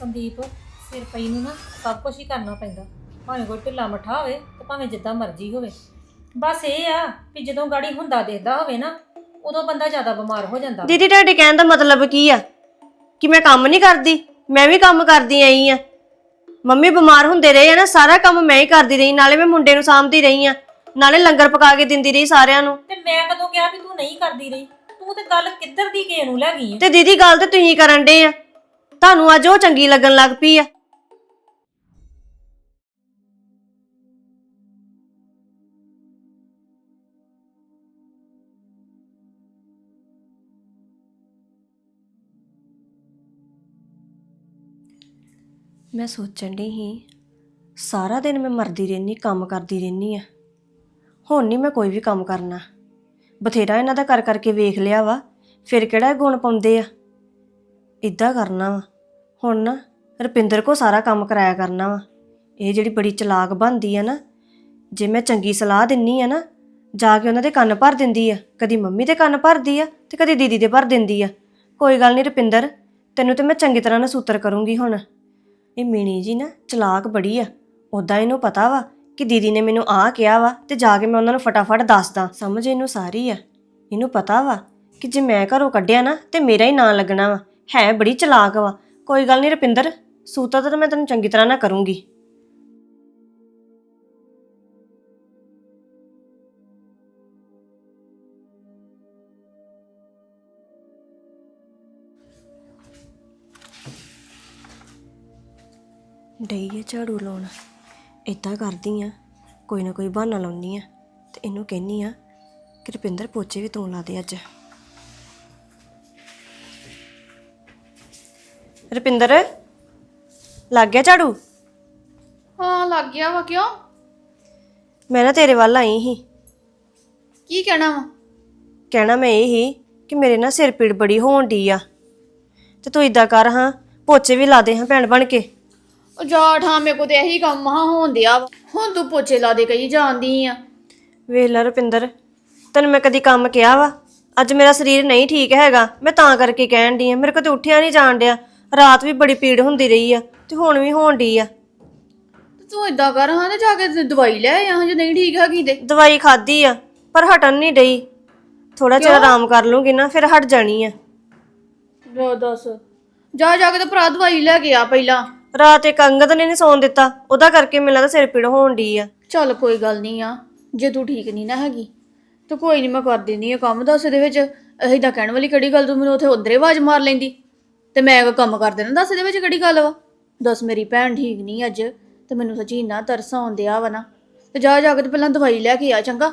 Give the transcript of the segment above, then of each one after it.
ਸੰਦੀਪ ਸਿਰ ਪਈ ਨੂੰ ਨਾ ਸਭ ਕੁਝ ਹੀ ਕਰਨਾ ਪੈਂਦਾ। ਭਾਵੇਂ ਕੋਈ ਢਿੱਲਾ ਮੱਠਾ ਹੋਵੇ ਤੇ ਭਾਵੇਂ ਜਿੱਦਾਂ ਮਰਜ਼ੀ ਹੋਵੇ। ਬਸ ਇਹ ਆ ਕਿ ਜਦੋਂ ਗਾੜੀ ਹੁੰਦਾ ਦੇਖਦਾ ਹੋਵੇ ਨਾ ਉਦੋਂ ਬੰਦਾ ਜ਼ਿਆਦਾ ਬਿਮਾਰ ਹੋ ਜਾਂਦਾ। ਦੀਦੀ ਤੁਹਾਡੇ ਕਹਿਣ ਦਾ ਮਤਲਬ ਕੀ ਆ? ਕਿ ਮੈਂ ਕੰਮ ਨਹੀਂ ਕਰਦੀ ਮੈਂ ਵੀ ਕੰਮ ਕਰਦੀ ਆਈ ਆ। ਮੰਮੀ ਬਿਮਾਰ ਹੁੰਦੇ ਰਹੇ ਆ ਨਾ ਸਾਰਾ ਕੰਮ ਮੈਂ ਹੀ ਕਰਦੀ ਰਹੀ ਨਾਲੇ ਮੈਂ ਮੁੰਡੇ ਨੂੰ ਸਾਂਭਦੀ ਰਹੀ ਆ। ਨਾਲੇ ਲੰਗਰ ਪਕਾ ਕੇ ਦਿੰਦੀ ਰਹੀ ਸਾਰਿਆਂ ਨੂੰ। ਤੇ ਮੈਂ ਕਦੋਂ ਕਿਹਾ ਵੀ ਤੂੰ ਨਹੀਂ ਕਰਦੀ ਰਹੀ? ਤੂੰ ਤੇ ਗੱਲ ਕਿੱਧਰ ਦੀ ਕਿਸੇ ਨੂੰ ਲੈ ਗਈ ਹੈ ਤੇ ਦੀਦੀ ਗੱਲ ਤੇ ਤੁਸੀਂ ਕਰਨ ਡੇ ਆ। ਤੁਹਾਨੂੰ ਅੱਜ ਉਹ ਚੰਗੀ ਲੱਗਣ ਲੱਗ ਪਈ ਆ। ਮੈਂ ਸੋਚਣ ਦੀ ਸੀ, ਸਾਰਾ ਦਿਨ ਮੈਂ ਮਰਦੀ ਰਹਿਨੀ ਕੰਮ ਕਰਦੀ ਰਹਿਨੀ ਆ। ਹੁਣ ਨਹੀਂ ਮੈਂ ਕੋਈ ਵੀ ਕੰਮ ਕਰਨਾ। ਬਥੇਰਾ ਇਹਨਾਂ ਦਾ ਕਰ ਕਰਕੇ ਵੇਖ ਲਿਆ ਵਾ, ਫਿਰ ਕਿਹੜਾ ਇਹ ਗੁਣ ਪਾਉਂਦੇ ਆ? ਇਦਾਂ ਕਰਨਾ ਵਾ। ਹੁਣ ਨਾ ਰੁਪਿੰਦਰ ਕੋ ਸਾਰਾ ਕੰਮ ਕਰਾਇਆ ਕਰਨਾ ਵਾ। ਇਹ ਜਿਹੜੀ ਬੜੀ ਚਲਾਕ ਬਣਦੀ ਆ ਨਾ, ਜੇ ਮੈਂ ਚੰਗੀ ਸਲਾਹ ਦਿੰਨੀ ਆ ਨਾ, ਜਾ ਕੇ ਉਹਨਾਂ ਦੇ ਕੰਨ ਭਰ ਦਿੰਦੀ ਆ। ਕਦੀ ਮੰਮੀ ਦੇ ਕੰਨ ਭਰਦੀ ਆ ਤੇ ਕਦੀ ਦੀਦੀ ਦੇ ਭਰ ਦਿੰਦੀ ਆ। ਕੋਈ ਗੱਲ ਨਹੀਂ ਰੁਪਿੰਦਰ, ਤੈਨੂੰ ਤੇ ਮੈਂ ਚੰਗੀ ਤਰ੍ਹਾਂ ਨਾਲ ਸੂਤਰ ਕਰੂੰਗੀ ਹੁਣ। ਇਹ ਮੀਣੀ ਜੀ ਨਾ ਚਲਾਕ ਬੜੀ ਆ। ਉਦਾਂ ਇਹਨੂੰ ਪਤਾ ਵਾ ਕਿ ਦੀਦੀ ਨੇ ਮੈਨੂੰ ਆਹ ਕਿਹਾ ਵਾ ਤੇ ਜਾ ਕੇ ਮੈਂ ਉਹਨਾਂ ਨੂੰ ਫਟਾਫਟ ਦੱਸਦਾ। ਸਮਝ ਇਹਨੂੰ ਸਾਰੀ ਆ। ਇਹਨੂੰ ਪਤਾ ਵਾ ਕਿ ਜੇ ਮੈਂ ਘਰੋਂ ਕੱਢਿਆ ਨਾ ਤੇ ਮੇਰਾ ਹੀ ਨਾਂ ਲੱਗਣਾ ਵਾ। ਹੈ ਬੜੀ ਚਲਾਕ ਵਾ। ਕੋਈ ਗੱਲ ਨਹੀਂ ਰੁਪਿੰਦਰ, ਸੂਤਾ ਤਾਂ ਮੈਂ ਤੈਨੂੰ ਚੰਗੀ ਤਰ੍ਹਾਂ ਨਾ ਕਰੂੰਗੀ। ਡਈ ਹੈ ਝਾੜੂ ਲਾਉਣ। ਇਦਾਂ ਕਰਦੀ ਆ, ਕੋਈ ਨਾ ਕੋਈ ਬਹਾਨਾ ਲਾਉਂਦੀ ਆ। ਤੇ ਇਹਨੂੰ ਕਹਿੰਨੀ ਆ ਕਿ ਰੁਪਿੰਦਰ ਪੋਚੇ ਵੀ ਤੂੰ ਲਾ ਦੇ ਅੱਜ। ਰੁਪਿੰਦਰ ਲੱਗ ਗਿਆ ਝਾੜੂ? ਹਾਂ ਲੱਗ ਗਿਆ ਵਾ ਕਿਉਂ? ਮੈਂ ਨਾ ਤੇਰੇ ਵੱਲ ਆਈ ਸੀ। ਕੀ ਕਹਿਣਾ ਵਾ? ਕਹਿਣਾ ਮੈਂ ਇਹ ਹੀ ਕਿ ਮੇਰੇ ਨਾ ਸਿਰ ਪੀੜ ਬੜੀ ਹੋਣ ਡਈ ਆ। ਤੇ ਤੂੰ ਇਦਾਂ ਕਰ ਹਾਂ ਪੋਚੇ ਵੀ ਲਾ ਦੇ ਹਾਂ ਭੈਣ ਬਣ ਕੇ। ਉਹ ਜਾ ਠਾਂ ਮੇਰੇ ਕੋ ਤੇ ਇਹੀ ਕੰਮ ਹਾਂ ਹੋਣ ਦਿਆ ਵਾ। ਹੁਣ ਤੂੰ ਪੋਚੇ ਲਾ ਦੇ ਕਹੀ ਜਾਂਦੀ ਆ। ਵੇਖ ਲੈ ਰੁਪਿੰਦਰ ਤੈਨੂੰ ਮੈਂ ਕਦੀ ਕੰਮ ਕਿਹਾ ਵਾ? ਅੱਜ ਮੇਰਾ ਸਰੀਰ ਨਹੀਂ ਠੀਕ ਹੈਗਾ ਮੈਂ ਤਾਂ ਕਰਕੇ ਕਹਿਣ ਡਈ ਆ ਮੇਰੇ ਕੋਲ ਤੇ ਉੱਠਿਆ ਨਹੀਂ ਜਾਣ ਡਿਆ। ਰਾਤ ਵੀ ਬੜੀ ਪੀੜ ਹੁੰਦੀ ਰਹੀ ਆ ਤੇ ਹੁਣ ਵੀ ਹੋਣ ਡਈ ਆ। ਤੇ ਤੂੰ ਇਦਾਂ ਕਰ ਹਾਂ ਤੇ ਜਾ ਕੇ ਤੇ ਦਵਾਈ ਲੈ ਆ ਜੇ ਨਹੀਂ ਠੀਕ ਹੈਗੀ ਤੇ। ਦਵਾਈ ਖਾਦੀ ਆ ਪਰ ਹਟਣ ਨਹੀਂ ਡਈ। ਥੋੜਾ ਚਿਰ ਆਰਾਮ ਕਰ ਲੂੰਗੀ ਨਾ ਫਿਰ ਹਟ ਜਾਣੀ ਆ। ਜਾ ਦੱਸ। ਜਾ ਜਾ ਕੇ ਤੇ ਭਰਾ ਦਵਾਈ ਲੈ ਕੇ ਆ ਪਹਿਲਾਂ। ਰਾਤ ਇੱਕ ਅੰਗਦ ਨੇ ਨਹੀਂ ਸੌਣ ਦਿੱਤਾ ਉਹਦਾ ਕਰਕੇ ਮੈਨੂੰ ਲੱਗਦਾ ਸਿਰ ਪੀੜ ਹੋਣ ਡਈ ਆ। ਚੱਲ ਕੋਈ ਗੱਲ ਨਹੀਂ ਆ ਜੇ ਤੂੰ ਠੀਕ ਨਹੀਂ ਨਾ ਹੈਗੀ ਤੇ ਕੋਈ ਨਹੀਂ ਮੈਂ ਕਰ ਦਿੰਦੀ ਆ ਕੰਮ ਦੱਸ ਇਹਦੇ ਵਿੱਚ। ਇਹੀ ਤਾਂ ਕਹਿਣ ਵਾਲੀ ਕਿਹੜੀ ਗੱਲ ਤੂੰ ਮੈਨੂੰ ਉੱਥੇ ਉਧਰੇ ਆਵਾਜ਼ ਮਾਰ ਲੈਂਦੀ। ਤੇ ਮੈਂ ਕੋਈ ਕੰਮ ਕਰ ਦੇਣਾ ਦੱਸ ਇਹਦੇ ਵਿੱਚ ਕਿਹੜੀ ਗੱਲ ਵਾ? ਦੱਸ ਮੇਰੀ ਭੈਣ ਠੀਕ ਨਹੀਂ ਅੱਜ ਤੇ ਮੈਨੂੰ ਸੱਚੀ ਇੰਨਾ ਤਰਸ ਆਉਂਦਿਆ ਵਾ ਨਾ। ਤੇ ਜਾ ਜਾ ਕੇ ਤੇ ਪਹਿਲਾਂ ਦਵਾਈ ਲੈ ਕੇ ਆ ਚੰਗਾ?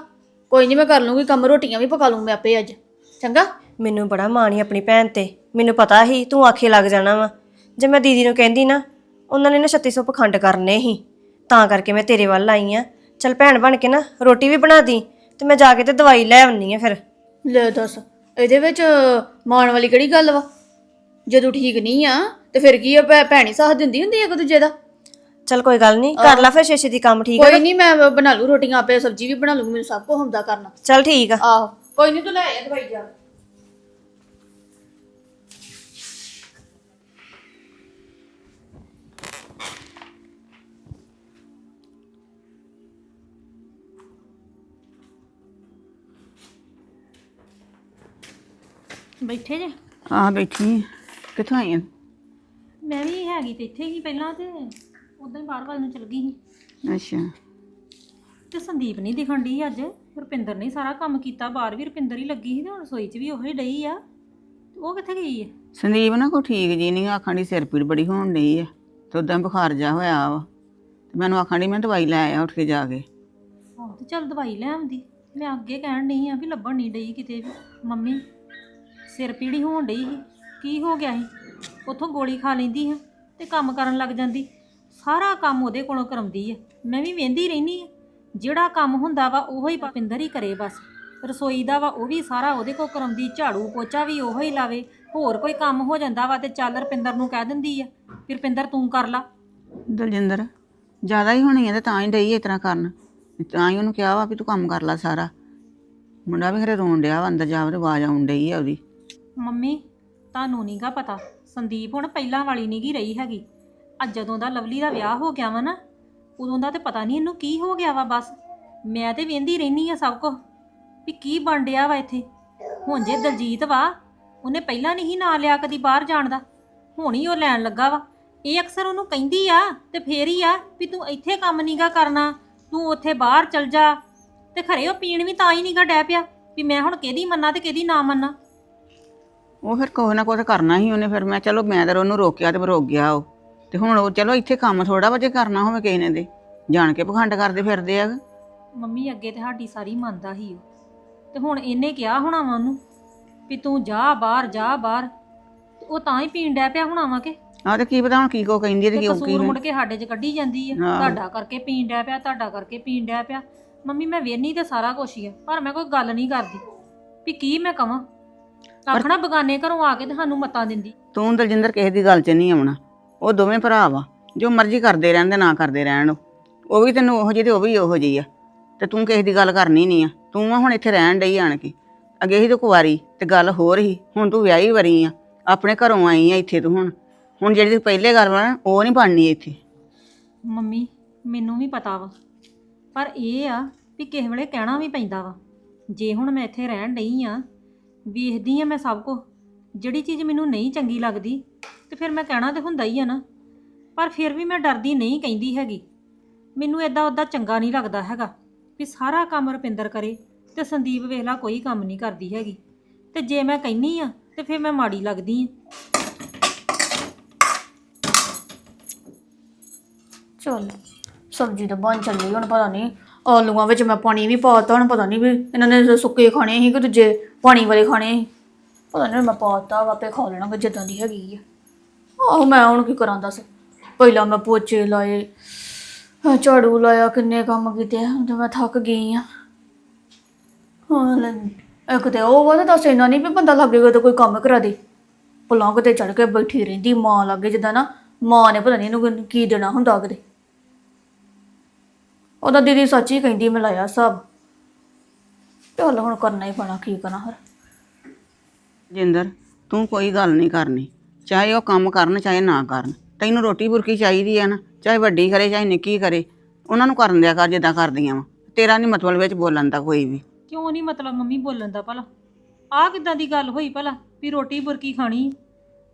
ਕੋਈ ਨਹੀਂ ਮੈਂ ਕਰ ਲੂੰਗੀ ਕੰਮ ਰੋਟੀਆਂ ਵੀ ਪਕਾ ਲੂੰ ਮੈਂ ਆਪੇ ਅੱਜ। ਚੰਗਾ? ਮੈਨੂੰ ਬੜਾ ਮਾਣ ਈ ਆਪਣੀ ਭੈਣ ਤੇ। ਮੈਨੂੰ ਪਤਾ ਸੀ ਤੂੰ ਆਖੇ ਲੱਗ ਜਾਣਾ ਵਾ। ਜੇ ਮੈਂ ਦੀਦੀ ਨੂੰ ਕਹਿੰਦੀ ਨਾ ਉਹਨਾਂ ਨੇ ਨਾ 3600 ਪਖੰਡ ਕਰਨੇ ਸੀ ਤਾਂ ਕਰਕੇ ਮੈਂ ਤੇਰੇ ਵੱਲ ਆਈ ਆ। ਚਲ ਭੈਣ ਬਣ ਕੇ ਨਾ ਰੋਟੀ ਵੀ ਬਣਾ ਦੀ ਤੇ ਮੈਂ ਜਾ ਕੇ ਤੇ ਦਵਾਈ ਲੈ ਆਉਣੀ ਆ ਫਿਰ। ਲੈ ਦੱਸ ਇਹਦੇ ਵਿੱਚ ਮਾਣ ਵਾਲੀ ਕਿਹੜੀ ਗੱਲ ਵਾ? ਜੇ ਤੂੰ ਠੀਕ ਨਹੀਂ ਆ ਤੇ ਫਿਰ ਕੀ ਆ ਭੈ- ਭੈਣੀ ਸਾਥ ਦਿੰਦੀ ਹੁੰਦੀ ਆ ਇੱਕ ਦੂਜੇ ਦਾ। ਚਲ ਕੋਈ ਗੱਲ ਨਹੀਂ ਕਰ ਲੈ ਫਿਰ ਸ਼ੇਸ਼ੇ ਦੀ ਕੰਮ ਠੀਕ ਕੋਈ ਨਹੀਂ ਮੈਂ ਬਣਾ ਲੂ ਰੋਟੀਆਂ ਆਪੇ ਸਬਜ਼ੀ ਵੀ ਬਣਾ ਲੂੰਗੀ ਮੈਨੂੰ ਸਭ ਕੁਝ ਹੁੰਦਾ ਕਰਨਾ। ਚਲ ਠੀਕ ਆ। ਆਹੋ ਕੋਈ ਨਹੀਂ ਤੂੰ ਲੈ ਆ ਦਵਾਈ ਜਾ। ਬੈਠੇ ਜੇ? ਆ ਬੈਠੀ ਆਂ। ਕਿੱਥੋਂ ਆਈ ਆਂ? ਮੈਂ ਵੀ ਹੈਗੀ ਤੇ ਇੱਥੇ ਹੀ ਪਹਿਲਾਂ ਤੇ ਉਦਾਂ ਹੀ ਬਾਹਰ ਵੱਲ ਨੂੰ ਚਲ ਗਈ ਸੀ। ਅੱਛਾ। ਤੇ ਸੰਦੀਪ ਨਹੀਂ ਦਿਖਣ ਡਈ ਅੱਜ ਰੁਪਿੰਦਰ ਨੇ ਹੀ ਸਾਰਾ ਕੰਮ ਕੀਤਾ ਬਾਹਰ ਵੀ ਰੁਪਿੰਦਰ ਹੀ ਲੱਗੀ ਸੀ ਤੇ ਹੁਣ ਰਸੋਈ 'ਚ ਵੀ ਉਹੀ ਡਈ ਆ। ਤੇ ਉਹ ਕਿੱਥੇ ਗਈ ਹੈ ਸੰਦੀਪ ਨਾ ਕੋਈ ਠੀਕ ਜੀ ਨਹੀਂ ਆਖਣ ਦੀ ਸਿਰ ਪੀੜ ਬੜੀ ਹੋਣ ਡਈ ਆ ਤੇ ਉਦਾਂ ਬੁਖਾਰ ਜਾ ਹੋਇਆ ਵਾ। ਤੇ ਮੈਨੂੰ ਆਖਣ ਦੀ ਮੈਂ ਦਵਾਈ ਲੈ ਆਇਆ ਉੱਠ ਕੇ ਜਾ ਕੇ। ਆਹੋ ਤੇ ਚੱਲ ਦਵਾਈ ਲੈ ਆਉਂਦੀ। ਮੈਂ ਅੱਗੇ ਕਹਿਣ ਡਈ ਆ ਵੀ ਲੱਭਣ ਨਹੀਂ ਡਈ ਕਿਤੇ ਵੀ ਮੰਮੀ ਸਿਰ ਪੀੜੀ ਹੋਣ ਡਈ ਸੀ। ਕੀ ਹੋ ਗਿਆ ਸੀ? ਉੱਥੋਂ ਗੋਲੀ ਖਾ ਲੈਂਦੀ ਹਾਂ ਤੇ ਕੰਮ ਕਰਨ ਲੱਗ ਜਾਂਦੀ। ਸਾਰਾ ਕੰਮ ਉਹਦੇ ਕੋਲੋਂ ਕਰਾਉਂਦੀ ਆ ਮੈਂ ਵੀ ਵੇਂਦੀ ਰਹਿਨੀ ਆ ਜਿਹੜਾ ਕੰਮ ਹੁੰਦਾ ਵਾ ਉਹੋ ਹੀ ਪਪਿੰਦਰ ਹੀ ਕਰੇ ਬਸ। ਰਸੋਈ ਦਾ ਵਾ ਉਹ ਵੀ ਸਾਰਾ ਉਹਦੇ ਕੋਲ ਕਰਾਉਂਦੀ। ਝਾੜੂ ਪੋਚਾ ਵੀ ਉਹੋ ਹੀ ਲਾਵੇ। ਹੋਰ ਕੋਈ ਕੰਮ ਹੋ ਜਾਂਦਾ ਵਾ ਤੇ ਚੱਲ ਰਪਿੰਦਰ ਨੂੰ ਕਹਿ ਦਿੰਦੀ ਆ ਫਿਰ ਰਪਿੰਦਰ ਤੂੰ ਕਰ ਲਾ। ਦਲਜਿੰਦਰ ਜ਼ਿਆਦਾ ਹੀ ਹੋਣੀ ਆ ਤੇ ਤਾਂ ਹੀ ਡਈ ਇਸ ਤਰ੍ਹਾਂ ਕਰਨ। ਤਾਂ ਹੀ ਉਹਨੂੰ ਕਿਹਾ ਵਾ ਵੀ ਤੂੰ ਕੰਮ ਕਰ ਲੈ ਸਾਰਾ। ਮੁੰਡਾ ਵੀ ਖਰੇ ਰੋਣ ਡਿਆ ਵਾ ਅੰਦਰ ਜਾ ਕੇ ਆਵਾਜ਼ ਆਉਣ ਡਈ ਆ ਉਹਦੀ। ਮੰਮੀ ਤੁਹਾਨੂੰ ਨਹੀਂਗਾ ਪਤਾ, ਸੰਦੀਪ ਹੁਣ ਪਹਿਲਾਂ ਵਾਲੀ ਨਹੀਂ ਗੀ ਰਹੀ ਹੈਗੀ। ਅੱਜ ਜਦੋਂ ਦਾ ਲਵਲੀ ਦਾ ਵਿਆਹ ਹੋ ਗਿਆ ਵਾ ਨਾ, ਉਦੋਂ ਦਾ ਤੇ ਪਤਾ ਨਹੀਂ ਇਹਨੂੰ ਕੀ ਹੋ ਗਿਆ ਵਾ ਬਸ। ਮੈਂ ਤੇ ਵੇਂਦੀ ਰਹਿਨੀ ਆ ਸਭ ਕੁਝ ਵੀ ਕੀ ਬਣ ਡਿਆ ਵਾ ਇੱਥੇ। ਹੁਣ ਜੇ ਦਲਜੀਤ ਵਾ, ਉਹਨੇ ਪਹਿਲਾਂ ਨਹੀਂ ਨਾ ਲਿਆ ਕਦੀ ਬਾਹਰ ਜਾਣ ਦਾ। ਹੁਣ ਹੀ ਉਹ ਲੈਣ ਲੱਗਾ ਵਾ। ਇਹ ਅਕਸਰ ਉਹਨੂੰ ਕਹਿੰਦੀ ਆ ਤੇ ਫੇਰ ਹੀ ਆ ਵੀ ਤੂੰ ਇੱਥੇ ਕੰਮ ਨਹੀਂਗਾ ਕਰਨਾ, ਤੂੰ ਉੱਥੇ ਬਾਹਰ ਚਲ ਜਾ। ਤੇ ਖਰੇ ਉਹ ਪੀਣ ਵੀ ਤਾਂ ਹੀ ਨਹੀਂਗਾ ਡੈ ਪਿਆ, ਵੀ ਮੈਂ ਹੁਣ ਕਿਹਦੀ ਮੰਨਾਂ ਤੇ ਕਿਹਦੀ ਨਾ ਮੰਨਾਂ। ਉਹ ਫਿਰ ਕੋਈ ਨਾ ਕੋਈ ਤਾਂ ਕਰਨਾ ਹੀ ਉਹਨੇ ਫਿਰ ਮੈਂ ਚਲੋ ਮੈਂ ਤਾਂ ਉਹਨੂੰ ਰੋਕਿਆ ਤੇ ਰੋਕ ਗਿਆ ਉਹ। ਤੇ ਹੁਣ ਉਹ ਚਲੋ ਇੱਥੇ ਕੰਮ ਥੋੜਾ ਵਜੇ ਕਰਨਾ ਹੋਵੇ ਕਿਸੇ ਨੇ ਦੇ ਜਾਣ ਕੇ ਪਖੰਡ ਕਰਦੇ ਫਿਰਦੇ ਆ। ਮੰਮੀ ਅੱਗੇ ਤੇ ਸਾਡੀ ਸਾਰੀ ਮੰਨਦਾ ਹੀ ਉਹ। ਤੇ ਹੁਣ ਇਹਨੇ ਕਿਹਾ ਹੋਣਾ ਵਾ ਉਹਨੂੰ ਵੀ ਤੂੰ ਜਾ ਬਾਹਰ ਜਾ ਬਾਹਰ। ਤੇ ਉਹ ਤਾਂ ਹੀ ਪੀਣ ਡੈ ਪਿਆ ਹੋਣਾ ਵਾ ਕਿ? ਆਹ ਤੇ ਕੀ ਪਤਾ ਹੁਣ ਕੀ ਕੋ ਕਹਿੰਦੀ ਤੇ ਤੇ ਕੀ ਕੀ ਕਸੂਰ ਮੁੜ ਕੇ ਸਾਡੇ 'ਚ ਕੱਢੀ ਜਾਂਦੀ ਆ। ਹਾਂ। ਤੁਹਾਡਾ ਕਰਕੇ ਪੀਣ ਡੈ ਪਿਆ ਤੁਹਾਡਾ ਕਰਕੇ ਪੀਣ ਡੈ ਪਿਆ। ਮੰਮੀ ਮੈਂ ਵੇਹਨੀ ਤੇ ਸਾਰਾ ਕੁਛ ਹੀ ਆ ਪਰ ਮੈਂ ਕੋਈ ਗੱਲ ਨਹੀਂ ਕਰਦੀ। ਵੀ ਕੀ ਮੈਂ ਕਵਾਂ? ਆਖਣਾ ਬਗਾਨੇ ਘਰੋਂ ਆ ਕੇ ਤੇ ਸਾਨੂੰ ਮਤਾਂ ਦਿੰਦੀ। ਤੂੰ ਦਲਜਿੰਦਰ ਕਿਸੇ ਦੀ ਗੱਲ 'ਚ ਨਹੀਂ ਆਉਣਾ। ਉਹ ਦੋਵੇਂ ਭਰਾ ਵਾ ਜੋ ਮਰਜ਼ੀ ਕਰਦੇ ਰਹਿੰਦੇ ਨਾ ਕਰਦੇ ਰਹਿਣ ਉਹ। ਉਹ ਵੀ ਤੈਨੂੰ ਉਹੋ ਜਿਹੀ ਤੇ ਉਹ ਵੀ ਉਹੋ ਜਿਹੀ ਆ। ਤੇ ਤੂੰ ਕਿਸੇ ਦੀ ਗੱਲ ਕਰਨੀ ਨਹੀਂ ਆ। ਤੂੰ ਆ ਹੁਣ ਇੱਥੇ ਰਹਿਣ ਡਈ ਆਣ ਕੇ। ਅੱਗੇ ਹੀ ਤੂੰ ਕੁਵਾਰੀ ਤੇ ਗੱਲ ਹੋਰ ਹੀ ਹੁਣ ਤੂੰ ਵਿਆਹੀ ਵਰੀ ਆ। ਆਪਣੇ ਘਰੋਂ ਆਈ ਆ ਇੱਥੇ ਤੂੰ ਹੁਣ। ਹੁਣ ਜਿਹੜੀ ਤੂੰ ਪਹਿਲੇ ਗੱਲ ਵਾ ਨਾ, ਉਹ ਨਹੀਂ ਬਣਨੀ ਇੱਥੇ। ਮੰਮੀ ਮੈਨੂੰ ਵੀ ਪਤਾ ਵਾ। ਪਰ ਇਹ ਆ ਵੀ ਕਿਸੇ ਵੇਲੇ ਕਹਿਣਾ ਵੀ ਪੈਂਦਾ ਵਾ। ਜੇ ਹੁਣ ਮੈਂ ਇੱਥੇ ਰਹਿਣ ਡਈ ਆ ਵੇਖਦੀ ਆ ਮੈਂ ਸਭ ਕੁਝ ਜਿਹੜੀ ਚੀਜ਼ ਮੈਨੂੰ ਨਹੀਂ ਚੰਗੀ ਲੱਗਦੀ, ਤੇ ਫਿਰ ਮੈਂ ਕਹਿਣਾ ਤੇ ਹੁੰਦਾ ਹੀ ਆ ਨਾ। ਪਰ ਫਿਰ ਵੀ ਮੈਂ ਡਰਦੀ ਨਹੀਂ ਕਹਿੰਦੀ ਹੈਗੀ। ਮੈਨੂੰ ਐਦਾਂ ਉਦਾਂ ਚੰਗਾ ਨਹੀਂ ਲੱਗਦਾ ਹੈਗਾ ਵੀ ਸਾਰਾ ਕੰਮ ਰੁਪਿੰਦਰ ਕਰੇ ਤੇ ਸੰਦੀਪ ਵੇਖ ਕੋਈ ਕੰਮ ਨਹੀਂ ਕਰਦੀ ਹੈਗੀ। ਤੇ ਜੇ ਮੈਂ ਕਹਿੰਨੀ ਆ, ਤੇ ਫਿਰ ਮੈਂ ਮਾੜੀ ਲੱਗਦੀ ਆ। ਚੱਲ, ਸਬਜ਼ੀ ਤਾਂ ਬਣ ਚੱਲੀ, ਹੁਣ ਪਤਾ ਨਹੀਂ ਆਲੂਆਂ ਵਿੱਚ ਮੈਂ ਪਾਣੀ ਵੀ ਪਾਤਾ, ਹੁਣ ਪਤਾ ਨਹੀਂ ਵੀ ਇਹਨਾਂ ਨੇ ਸੁੱਕੇ ਖਾਣੇ ਸੀ ਕਿ ਦੂਜੇ ਪਾਣੀ ਵਾਲੇ ਖਾਣੇ ਸੀ। ਪਤਾ ਨਹੀਂ ਮੈਂ ਪਾਤਾ ਵਾਪੇ ਖਾ ਲੈਣਾ ਜਿੱਦਾਂ ਦੀ ਹੈਗੀ ਆ। ਆਹੋ, ਮੈਂ ਹੁਣ ਕੀ ਕਰਾਂ ਦੱਸ? ਪਹਿਲਾਂ ਮੈਂ ਪੋਚੇ ਲਾਏ, ਝਾੜੂ ਲਾਇਆ, ਕਿੰਨੇ ਕੰਮ ਕੀਤੇ ਹੁਣ ਤਾਂ ਮੈਂ ਥੱਕ ਗਈ ਆ। ਹਾਂ ਇੱਕ ਤੇ ਉਹ ਵਾ ਤੇ ਦੱਸ ਇਹਨਾਂ ਨਹੀਂ ਵੀ ਬੰਦਾ ਲੱਗੇਗਾ ਤਾਂ ਕੋਈ ਕੰਮ ਕਰਾ ਦੇ। ਪਲੰਘ ਤੇ ਚੜ ਕੇ ਬੈਠੀ ਰਹਿੰਦੀ, ਮਾਂ ਲੱਗੇ ਜਿੱਦਾਂ ਨਾ, ਮਾਂ ਨੇ ਪਤਾ ਨਹੀਂ ਇਹਨੂੰ ਕੀ ਦੇਣਾ ਹੁੰਦਾ ਕਦੇ ਉਹਦਾ ਦੀਦੀ ਸੱਚ ਹੀ ਕਹਿੰਦੀ ਮੈਂ ਲਾਇਆ ਸਭ। ਚੱਲ ਹੁਣ ਕਰਨਾ ਹੀ ਪੈਣਾ ਕੀ ਕਰਾਂ ਫਿਰ। ਜਿੰਦਰ ਤੂੰ ਕੋਈ ਗੱਲ ਨਹੀਂ ਕਰਨੀ। ਚਾਹੇ ਉਹ ਕੰਮ ਕਰਨ ਚਾਹੇ ਨਾ ਕਰਨ। ਤੈਨੂੰ ਰੋਟੀ ਬੁਰਕੀ ਚਾਹੀਦੀ ਆ ਨਾ ਚਾਹੇ ਵੱਡੀ ਕਰੇ ਚਾਹੇ ਨਿੱਕੀ ਕਰੇ। ਉਹਨਾਂ ਨੂੰ ਕਰਨ ਦਿਆ ਕਰ ਜਿੱਦਾਂ ਕਰਦੀਆਂ ਵਾ। ਤੇਰਾ ਨਹੀਂ ਮਤਲਬ ਵਿੱਚ ਬੋਲਣ ਦਾ ਕੋਈ ਵੀ। ਕਿਉਂ ਨਹੀਂ ਮਤਲਬ ਮੰਮੀ ਬੋਲਣ ਦਾ ਭਲਾ? ਆਹ ਕਿੱਦਾਂ ਦੀ ਗੱਲ ਹੋਈ ਭਲਾ ਵੀ ਰੋਟੀ ਬੁਰਕੀ ਖਾਣੀ?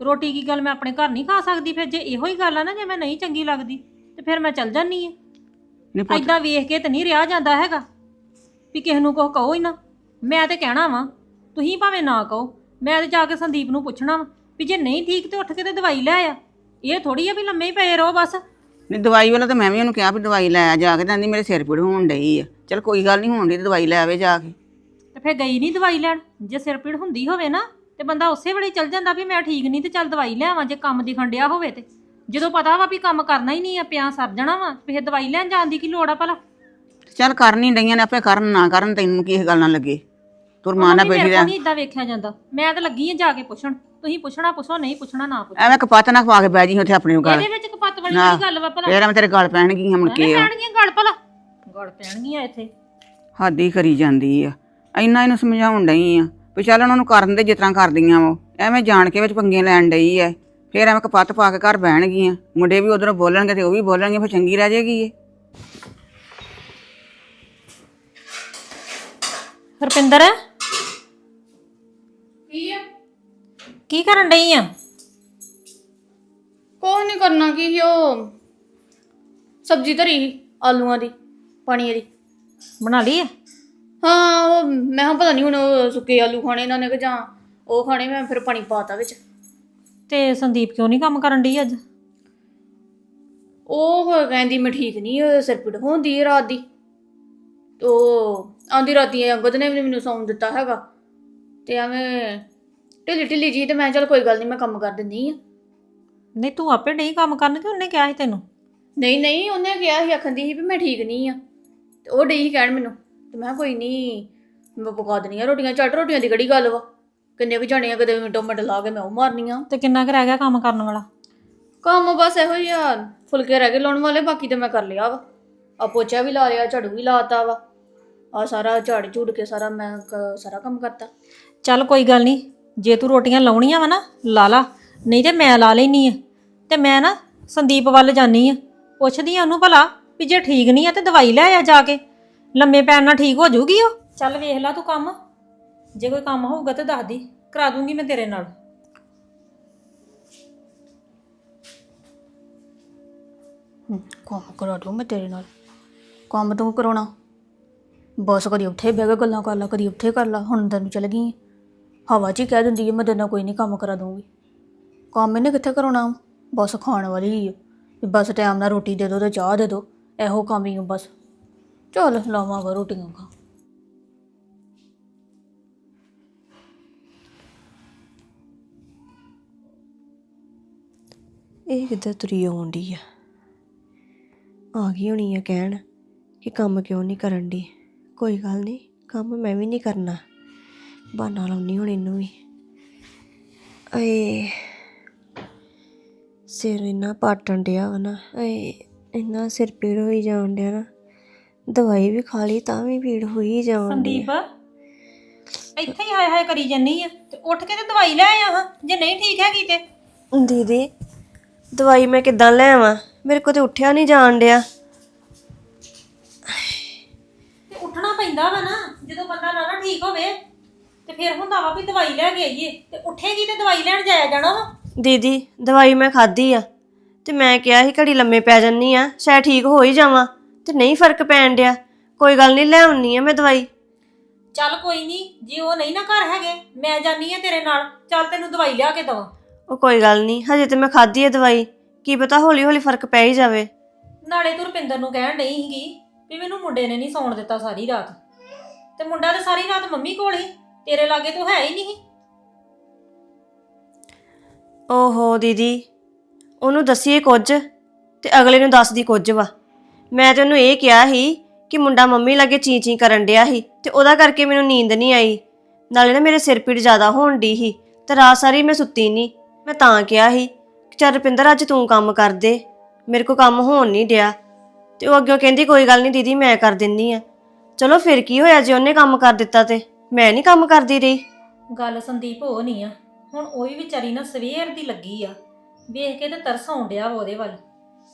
ਰੋਟੀ ਕੀ ਗੱਲ ਮੈਂ ਆਪਣੇ ਘਰ ਨਹੀਂ ਖਾ ਸਕਦੀ? ਫਿਰ ਜੇ ਇਹੋ ਹੀ ਗੱਲ ਆ ਨਾ ਜੇ ਮੈਂ ਨਹੀਂ ਚੰਗੀ ਲੱਗਦੀ ਤੇ ਫਿਰ ਮੈਂ ਚੱਲ ਜਾਨੀ ਆ। ਨਹੀਂ ਪੁੱਤ। ਐਦਾਂ ਵੇਖ ਕੇ ਤੇ ਨਹੀਂ ਰਿਹਾ ਜਾਂਦਾ ਹੈਗਾ ਵੀ ਕਿਸੇ ਨੂੰ ਕੁਝ ਕਹੋ ਹੀ ਨਾ। ਮੈਂ ਤੇ ਕਹਿਣਾ ਵਾ ਤੁਸੀਂ ਭਾਵੇਂ ਨਾ ਕਹੋ ਮੈਂ ਤੇ ਜਾ ਕੇ ਸੰਦੀਪ ਨੂੰ ਪੁੱਛਣਾ ਵਾ ਵੀ ਜੇ ਨਹੀਂ ਠੀਕ ਤੇ ਉੱਠ ਕੇ ਤੇ ਦਵਾਈ ਲੈ ਆ। ਇਹ ਥੋੜੀ ਆ ਵੀ ਲੰਮੇ ਹੀ ਪਏ ਰਹੋ ਬਸ। ਨਹੀਂ ਦਵਾਈ ਵਾਲਾ ਤਾਂ ਮੈਂ ਵੀ ਉਹਨੂੰ ਕਿਹਾ ਵੀ ਦਵਾਈ ਲੈ ਆ ਜਾ ਕੇ ਕਹਿੰਦੀ ਮੇਰੇ ਸਿਰ ਪੀੜ ਹੋਣ ਡਈ ਆ। ਚਲ ਕੋਈ ਗੱਲ ਨਹੀਂ ਹੋਣ ਡਈ ਤੇ ਦਵਾਈ ਲੈ ਆਵੇ ਜਾ ਕੇ। ਤੇ ਫਿਰ ਗਈ ਨਹੀਂ ਦਵਾਈ ਲੈਣ। ਜੇ ਸਿਰ ਪੀੜ ਹੁੰਦੀ ਹੋਵੇ ਨਾ ਤੇ ਬੰਦਾ ਉਸੇ ਵੇਲੇ ਚੱਲ ਜਾਂਦਾ ਵੀ ਮੈਂ ਠੀਕ ਨਹੀਂ ਤੇ ਚੱਲ ਦਵਾਈ ਲਿਆਵਾਂ ਜੇ ਕੰਮ ਦਿਖਣ ਡਿਆ ਹੋਵੇ ਤੇ। ਜਦੋਂ ਪਤਾ ਵਾ ਵੀ ਕੰਮ ਕਰਨਾ ਹੀ ਨਹੀਂ ਆ ਪਿਆ ਸਰ ਜਾਣਾ ਵਾ ਫਿਰ ਦਵਾਈ ਲੈਣ ਜਾਣ ਦੀ ਕੀ ਲੋੜ ਆ ਭਲਾ? ਚੱਲ ਕਰ ਨਹੀਂ ਡਈਆਂ ਨੇ ਆਪੇ ਕਰਨ ਨਾ ਕਰਨ ਤੈਨੂੰ ਕੀ ਇਹ ਗੱਲ ਨਾ ਲੱਗੇ। ਤੁਰ ਮਾਂ ਮੰਮੀ, ਬੈਠੀ ਰਹਿ। ਨਹੀਂ ਇਦਾਂ ਵੇਖਿਆ ਜਾਂਦਾ। ਮੈਂ ਤਾਂ ਲੱਗੀ ਆ ਜਾ ਕੇ ਪੁੱਛਣ। ਤੁਸੀਂ ਪੁੱਛਣਾ ਪੁੱਛੋ ਨਹੀਂ ਪੁੱਛਣਾ ਨਾ ਪੁੱਛੋ। ਐਵੇਂ ਕਪੱਤ ਨਾ ਖਵਾ ਕੇ ਬਹਿ ਜੀ ਉੱਥੇ ਆਪਣੀ ਗੱਲ। ਇਹਦੇ ਵਿੱਚ ਕਪੱਤ ਵਾਲੀ ਨਾ। ਕਿਹੜੀ ਗੱਲ ਵਾ ਭਲਾ? ਫੇਰ ਮੈਂ ਤੇਰੇ ਗੱਲ ਪੈਣਗੀਆਂ ਮੁੜ ਕੇ। ਪੈਣਗੀਆਂ ਗਲ ਭਲਾ? ਗਲ ਪੈਣਗੀਆਂ ਇੱਥੇ। ਹੱਦ ਕਰੀ ਜਾਂਦੀ ਆ। ਇੰਨਾ ਇਹਨੂੰ ਸਮਝਾਉਣ ਡਈ ਆ ਵੀ ਚੱਲ ਉਹਨਾਂ ਨੂੰ ਕਰਨ ਦੇ ਜਿਸ ਤਰ੍ਹਾਂ ਕਰਦੀਆਂ ਵਾ। ਐਵੇਂ ਜਾਣ ਕੇ ਵਿੱਚ ਪੰਗੇ ਲੈਣ ਡਈ ਐ। ਫੇਰ ਐਵੇਂ ਕਪੱਤ ਪਾ ਕੇ ਘਰ ਬਹਿਣਗੀਆਂ। ਮੁੰਡੇ ਵੀ ਉਧਰੋਂ ਬੋਲਣਗੇ ਤੇ ਉਹ ਵੀ ਬੋਲਣਗੇ ਫਿਰ ਚੰਗੀ ਰਹਿ ਜਾਏਗੀ ਇਹ। ਹਰਪਿੰਦਰ? ਕੀ ਆ? ਕੀ ਕਰਨ ਡਈ ਆ? ਕੋਈ ਨਹੀਂ ਕਰਨਾ ਕੀ ਸੀ ਉਹ? ਸਬਜ਼ੀ ਧਰੀ ਸੀ ਆਲੂਆਂ ਦੀ ਪਾਣੀ ਦੀ। ਬਣਾ ਲਈ ਆ? ਹਾਂ ਉਹ ਮੈਂ ਕਿਹਾ ਪਤਾ ਨਹੀਂ ਹੁਣ ਉਹ ਸੁੱਕੇ ਆਲੂ ਖਾਣੇ ਇਹਨਾਂ ਨੇ ਕਿ ਜਾਂ ਉਹ ਖਾਣੇ ਮੈਂ ਫਿਰ ਪਾਣੀ ਪਾਤਾ ਵਿੱਚ। ਤੇ ਸੰਦੀਪ ਕਿਉਂ ਨਹੀਂ ਕੰਮ ਕਰਨ ਡਈ ਅੱਜ? ਉਹ ਕਹਿੰਦੀ ਮੈਂ ਠੀਕ ਨਹੀਂ ਉਹ ਸਿਰ ਪੀੜ ਹੁੰਦੀ ਹੈ ਰਾਤ ਦੀ। ਤੇ ਆਂਦੀ ਰਾਤੀ ਅੰਗਦ ਨੇ ਵੀ ਮੈਨੂੰ ਸੌਣ ਦਿੱਤਾ ਹੈਗਾ। ਤੇ ਐਵੇਂ ਢਿੱਲੀ ਢਿੱਲੀ ਜੀ ਤੇ ਮੈਂ ਚਲ ਕੋਈ ਗੱਲ ਨਹੀਂ ਮੈਂ ਕੰਮ ਕਰ ਦਿੰਦੀ ਆ। ਨਹੀਂ ਤੂੰ ਆਪੇ ਨਹੀਂ ਕੰਮ ਕਰਨ ਕਿ ਉਹਨੇ ਕਿਹਾ ਸੀ ਤੈਨੂੰ? ਨਹੀਂ ਨਹੀਂ ਉਹਨੇ ਕਿਹਾ ਸੀ ਆਖੰਦੀ ਸੀ ਵੀ ਮੈਂ ਠੀਕ ਨਹੀਂ ਆ। ਤੇ ਉਹ ਡਈ ਸੀ ਕਹਿਣ ਮੈਨੂੰ ਤੇ ਮੈਂ ਕਿਹਾ ਕੋਈ ਨਹੀਂ ਮੈਂ ਪਕਾ ਦੇਣੀ ਆ ਰੋਟੀਆਂ ਚੱਟ ਰੋਟੀਆਂ ਦੀ ਕਿਹੜੀ ਗੱਲ ਵਾ? ਕਿੰਨੇ ਕੁ ਜਾਣੇ ਆ ਕਦੇ ਮਿੰਟੋ ਮਿੰਟ ਲਾ ਕੇ ਮੈਂ ਉਹ ਮਾਰਨੀਆਂ ਤੇ ਕਿੰਨਾ ਕੁ ਰਹਿ ਗਿਆ ਕੰਮ ਕਰਨ ਵਾਲਾ? ਕੰਮ ਬਸ ਇਹੋ ਹੀ ਆ ਫੁਲਕੇ ਰਹਿ ਗਏ ਲਾਉਣ ਵਾਲੇ ਬਾਕੀ ਤੇ ਮੈਂ ਕਰ ਲਿਆ ਵਾ। ਆ ਪੋਚਾ ਵੀ ਲਾ ਲਿਆ ਝਾੜੂ ਵੀ ਲਾਤਾ ਵਾ। ਆ ਸਾਰਾ ਝਾੜ ਝੂੜ ਕੇ ਸਾਰਾ ਮੈਂ ਕ- ਸਾਰਾ ਕੰਮ ਕਰਤਾ। ਚੱਲ ਕੋਈ ਗੱਲ ਨਹੀਂ ਜੇ ਤੂੰ ਰੋਟੀਆਂ ਲਾਉਣੀਆਂ ਵਾ ਨਾ ਲਾ ਲਾ। ਨਹੀਂ ਤੇ ਮੈਂ ਲਾ ਲੈਣੀ ਆ। ਤੇ ਮੈਂ ਨਾ ਸੰਦੀਪ ਵੱਲ ਜਾਨੀ ਆ। ਪੁੱਛਦੀ ਆ ਉਹਨੂੰ ਭਲਾ ਵੀ ਜੇ ਠੀਕ ਨਹੀਂ ਆ ਤੇ ਦਵਾਈ ਲੈ ਆ ਜਾ ਕੇ। ਲੰਮੇ ਪੈਣ ਨਾਲ ਠੀਕ ਹੋ ਜਾਊਗੀ ਉਹ? ਚੱਲ ਵੇਖ ਲੈ ਤੂੰ ਕੰਮ। ਜੇ ਕੋਈ ਕੰਮ ਹੋਊਗਾ ਤਾਂ ਦੱਸ ਦੀ ਕਰਾ ਦੂੰਗੀ ਮੈਂ ਤੇਰੇ ਨਾਲ। ਹਮ, ਕੰਮ ਕਰਾ ਦੂੰ ਮੈਂ ਤੇਰੇ ਨਾਲ। ਕੰਮ ਤੂੰ ਕਰਾਉਣਾ। ਬਸ ਕਦੀ ਉੱਥੇ ਬਹਿ ਕੇ ਗੱਲਾਂ ਕਰ ਲਾ ਕਦੀ ਉੱਥੇ ਕਰ ਲਾ ਹੁਣ ਤੈਨੂੰ ਚਲ ਗਈ ਆਂ। ਹਵਾ 'ਚ ਹੀ ਕਹਿ ਦਿੰਦੀ ਹੈ ਮੈਂ ਤੇਰੇ ਨਾਲ ਕੋਈ ਨਹੀਂ ਕੰਮ ਕਰਾ ਦੂੰਗੀ ਕੰਮ ਇਹਨੇ ਕਿੱਥੇ ਕਰਾਉਣਾ? ਬਸ ਖਾਣ ਵਾਲੀ ਹੀ ਆ। ਵੀ ਬਸ ਟਾਈਮ ਨਾਲ ਰੋਟੀ ਦੇ ਦੋ ਤੇ ਚਾਹ ਦੇ ਦੋ। ਇਹੋ ਕੰਮ ਹੀ ਆ ਬਸ। ਚੱਲ ਲਾਵਾਂਗਾ ਰੋਟੀਆਂ ਖਾ। ਇਹ ਕਿੱਦਾਂ ਤੁਰੀ ਆਉਂਦੀ ਆ? ਆ ਗਈ ਹੋਣੀ ਆ ਕਹਿਣ ਕਿ ਕੰਮ ਕਿਉਂ ਨਹੀਂ ਕਰਨ ਦੀ ਕੋਈ ਗੱਲ ਨਹੀਂ ਕੰਮ ਮੈਂ ਵੀ ਨਹੀਂ ਕਰਨਾ। ਬਹਾਨਾ ਲਾਉਣੀ ਹੁਣ ਇਹਨੂੰ ਵੀ। ਏ ਸਿਰ ਇੰਨਾ ਪਾਟਣ ਡਿਆ ਵਾ ਨਾ ਏ ਇੰਨਾ ਸਿਰ ਪੀੜ ਹੋਈ ਜਾਣ ਡਿਆ ਨਾ। ਦਵਾਈ ਵੀ ਖਾ ਲਈ ਤਾਂ ਵੀ ਪੀੜ ਹੋਈ ਜਾਣ ਸੰਦੀਪ ਇੱਥੇ ਹੀ ਹਾਏ ਹਾਏ ਕਰੀ ਜੰਨੀ ਆ ਤੇ ਉੱਠ ਕੇ ਤੇ ਦਵਾਈ ਲੈ ਆ ਹਾਂ ਜੇ ਨਹੀਂ ਠੀਕ ਹੈਗੀ ਤੇ। ਦੀਦੀ ਦਵਾਈ ਮੈਂ ਕਿੱਦਾਂ ਲੈ ਆਵਾਂ? ਮੇਰੇ ਕੋਲ ਤੇ ਉੱਠਿਆ ਨਹੀਂ ਜਾਣ ਡਿਆ। ਤੇ ਉੱਠਣਾ ਪੈਂਦਾ ਵਾ ਨਾ ਜਦੋਂ ਬੰਦਾ ਨਾ ਨਾ ਠੀਕ ਹੋਵੇ ਤੇ ਫਿਰ ਹੁੰਦਾ ਵਾ ਵੀ ਦਵਾਈ ਲੈ ਕੇ ਆਈਏ। ਤੇ ਉੱਠੇਗੀ ਤੇ ਦਵਾਈ ਲੈਣ ਜਾਇਆ ਜਾਣਾ ਵਾ? ਦੀਦੀ ਦਵਾਈ ਮੈਂ ਖਾਧੀ ਆ। ਤੇ ਮੈਂ ਕਿਹਾ ਸੀ ਘੜੀ ਲੰਮੇ ਪੈ ਜੰਨੀ ਆ ਸ਼ਾਇਦ ਠੀਕ ਹੋ ਹੀ ਜਾਵਾਂ ਤੇ ਨਹੀਂ ਫ਼ਰਕ ਪੈਣ ਡਿਆ। ਕੋਈ ਗੱਲ ਨਹੀਂ ਲੈ ਆਉਣੀ ਆ ਮੈਂ ਦਵਾਈ। ਚੱਲ ਕੋਈ ਨਹੀਂ ਜੇ ਉਹ ਨਹੀਂ ਨਾ ਘਰ ਹੈਗੇ ਮੈਂ ਜਾਨੀ ਆ ਤੇਰੇ ਨਾਲ ਚੱਲ ਤੈਨੂੰ ਦਵਾਈ ਲਿਆ ਕੇ ਦਵਾਂ। ਉਹ ਕੋਈ ਗੱਲ ਨਹੀਂ ਹਜੇ ਤੇ ਮੈਂ ਖਾਧੀ ਆ ਦਵਾਈ। ਕੀ ਪਤਾ ਹੌਲੀ ਹੌਲੀ ਫ਼ਰਕ ਪੈ ਹੀ ਜਾਵੇ। ਨਾਲੇ ਤੂੰ ਰੁਪਿੰਦਰ ਨੂੰ ਕਹਿਣ ਡਈ ਸੀਗੀ ਵੀ ਮੈਨੂੰ ਮੁੰਡੇ ਨੇ ਨਹੀਂ ਸੌਣ ਦਿੱਤਾ ਸਾਰੀ ਰਾਤ। ਤੇ ਮੁੰਡਾ ਤੇ ਸਾਰੀ ਰਾਤ ਮੰਮੀ ਕੋਲ ਹੀ ਤੇਰੇ ਲਾਗੇ ਤੂੰ ਹੈ ਹੀ ਨਹੀਂ। ਓਹੋ ਦੀਦੀ ਉਹਨੂੰ ਦੱਸੀਏ ਕੁਝ ਤੇ ਅਗਲੇ ਨੂੰ ਦੱਸਦੀ ਕੁਝ ਵਾ। ਮੈਂ ਤੇ ਉਹਨੂੰ ਇਹ ਕਿਹਾ ਸੀ ਕਿ ਮੁੰਡਾ ਮੰਮੀ ਲਾਗੇ ਚੀ ਚੀ ਕਰਨ ਡਿਆ ਸੀ ਤੇ ਉਹਦਾ ਕਰਕੇ ਮੈਨੂੰ ਨੀਂਦ ਨਹੀਂ ਆਈ। ਨਾਲੇ ਨਾ ਮੇਰੇ ਸਿਰ ਪੀੜ ਜ਼ਿਆਦਾ ਹੋਣ ਡਈ ਸੀ ਤੇ ਰਾਤ ਸਾਰੀ ਮੈਂ ਸੁੱਤੀ ਨਹੀਂ ਮੈਂ ਤਾਂ ਕਿਹਾ ਸੀ ਕਿ ਚੱਲ ਰੁਪਿੰਦਰ, ਅੱਜ ਤੂੰ ਕੰਮ ਕਰ ਦੇ। ਮੇਰੇ ਕੋ ਕੰਮ ਹੋਣ ਨਹੀਂ ਡਿਆ। ਤੇ ਉਹ ਅੱਗੇ ਕਹਿੰਦੀ, ਕੋਈ ਗੱਲ ਨਹੀਂ ਦੀਦੀ, ਮੈਂ ਕਰ ਦਿੰਨੀ ਆ। ਚਲੋ ਫਿਰ ਕੀ ਹੋਇਆ ਜੇ ਉਹਨੇ ਕੰਮ ਕਰ ਦਿੱਤਾ ਤੇ? ਮੈਂ ਨਹੀਂ ਕੰਮ ਕਰਦੀ ਰਹੀ। ਗੱਲ ਸੰਦੀਪ ਉਹ ਨਹੀਂ ਆ। ਹੁਣ ਉਹੀ ਵਿਚਾਰੀ ਨਾ ਸਵੇਰ ਦੀ ਲੱਗੀ ਆ। ਵੇਖ ਕੇ ਤੇ ਤਰਸ ਆਉਣ ਡਿਆ ਵਾ ਉਹਦੇ ਵੱਲ।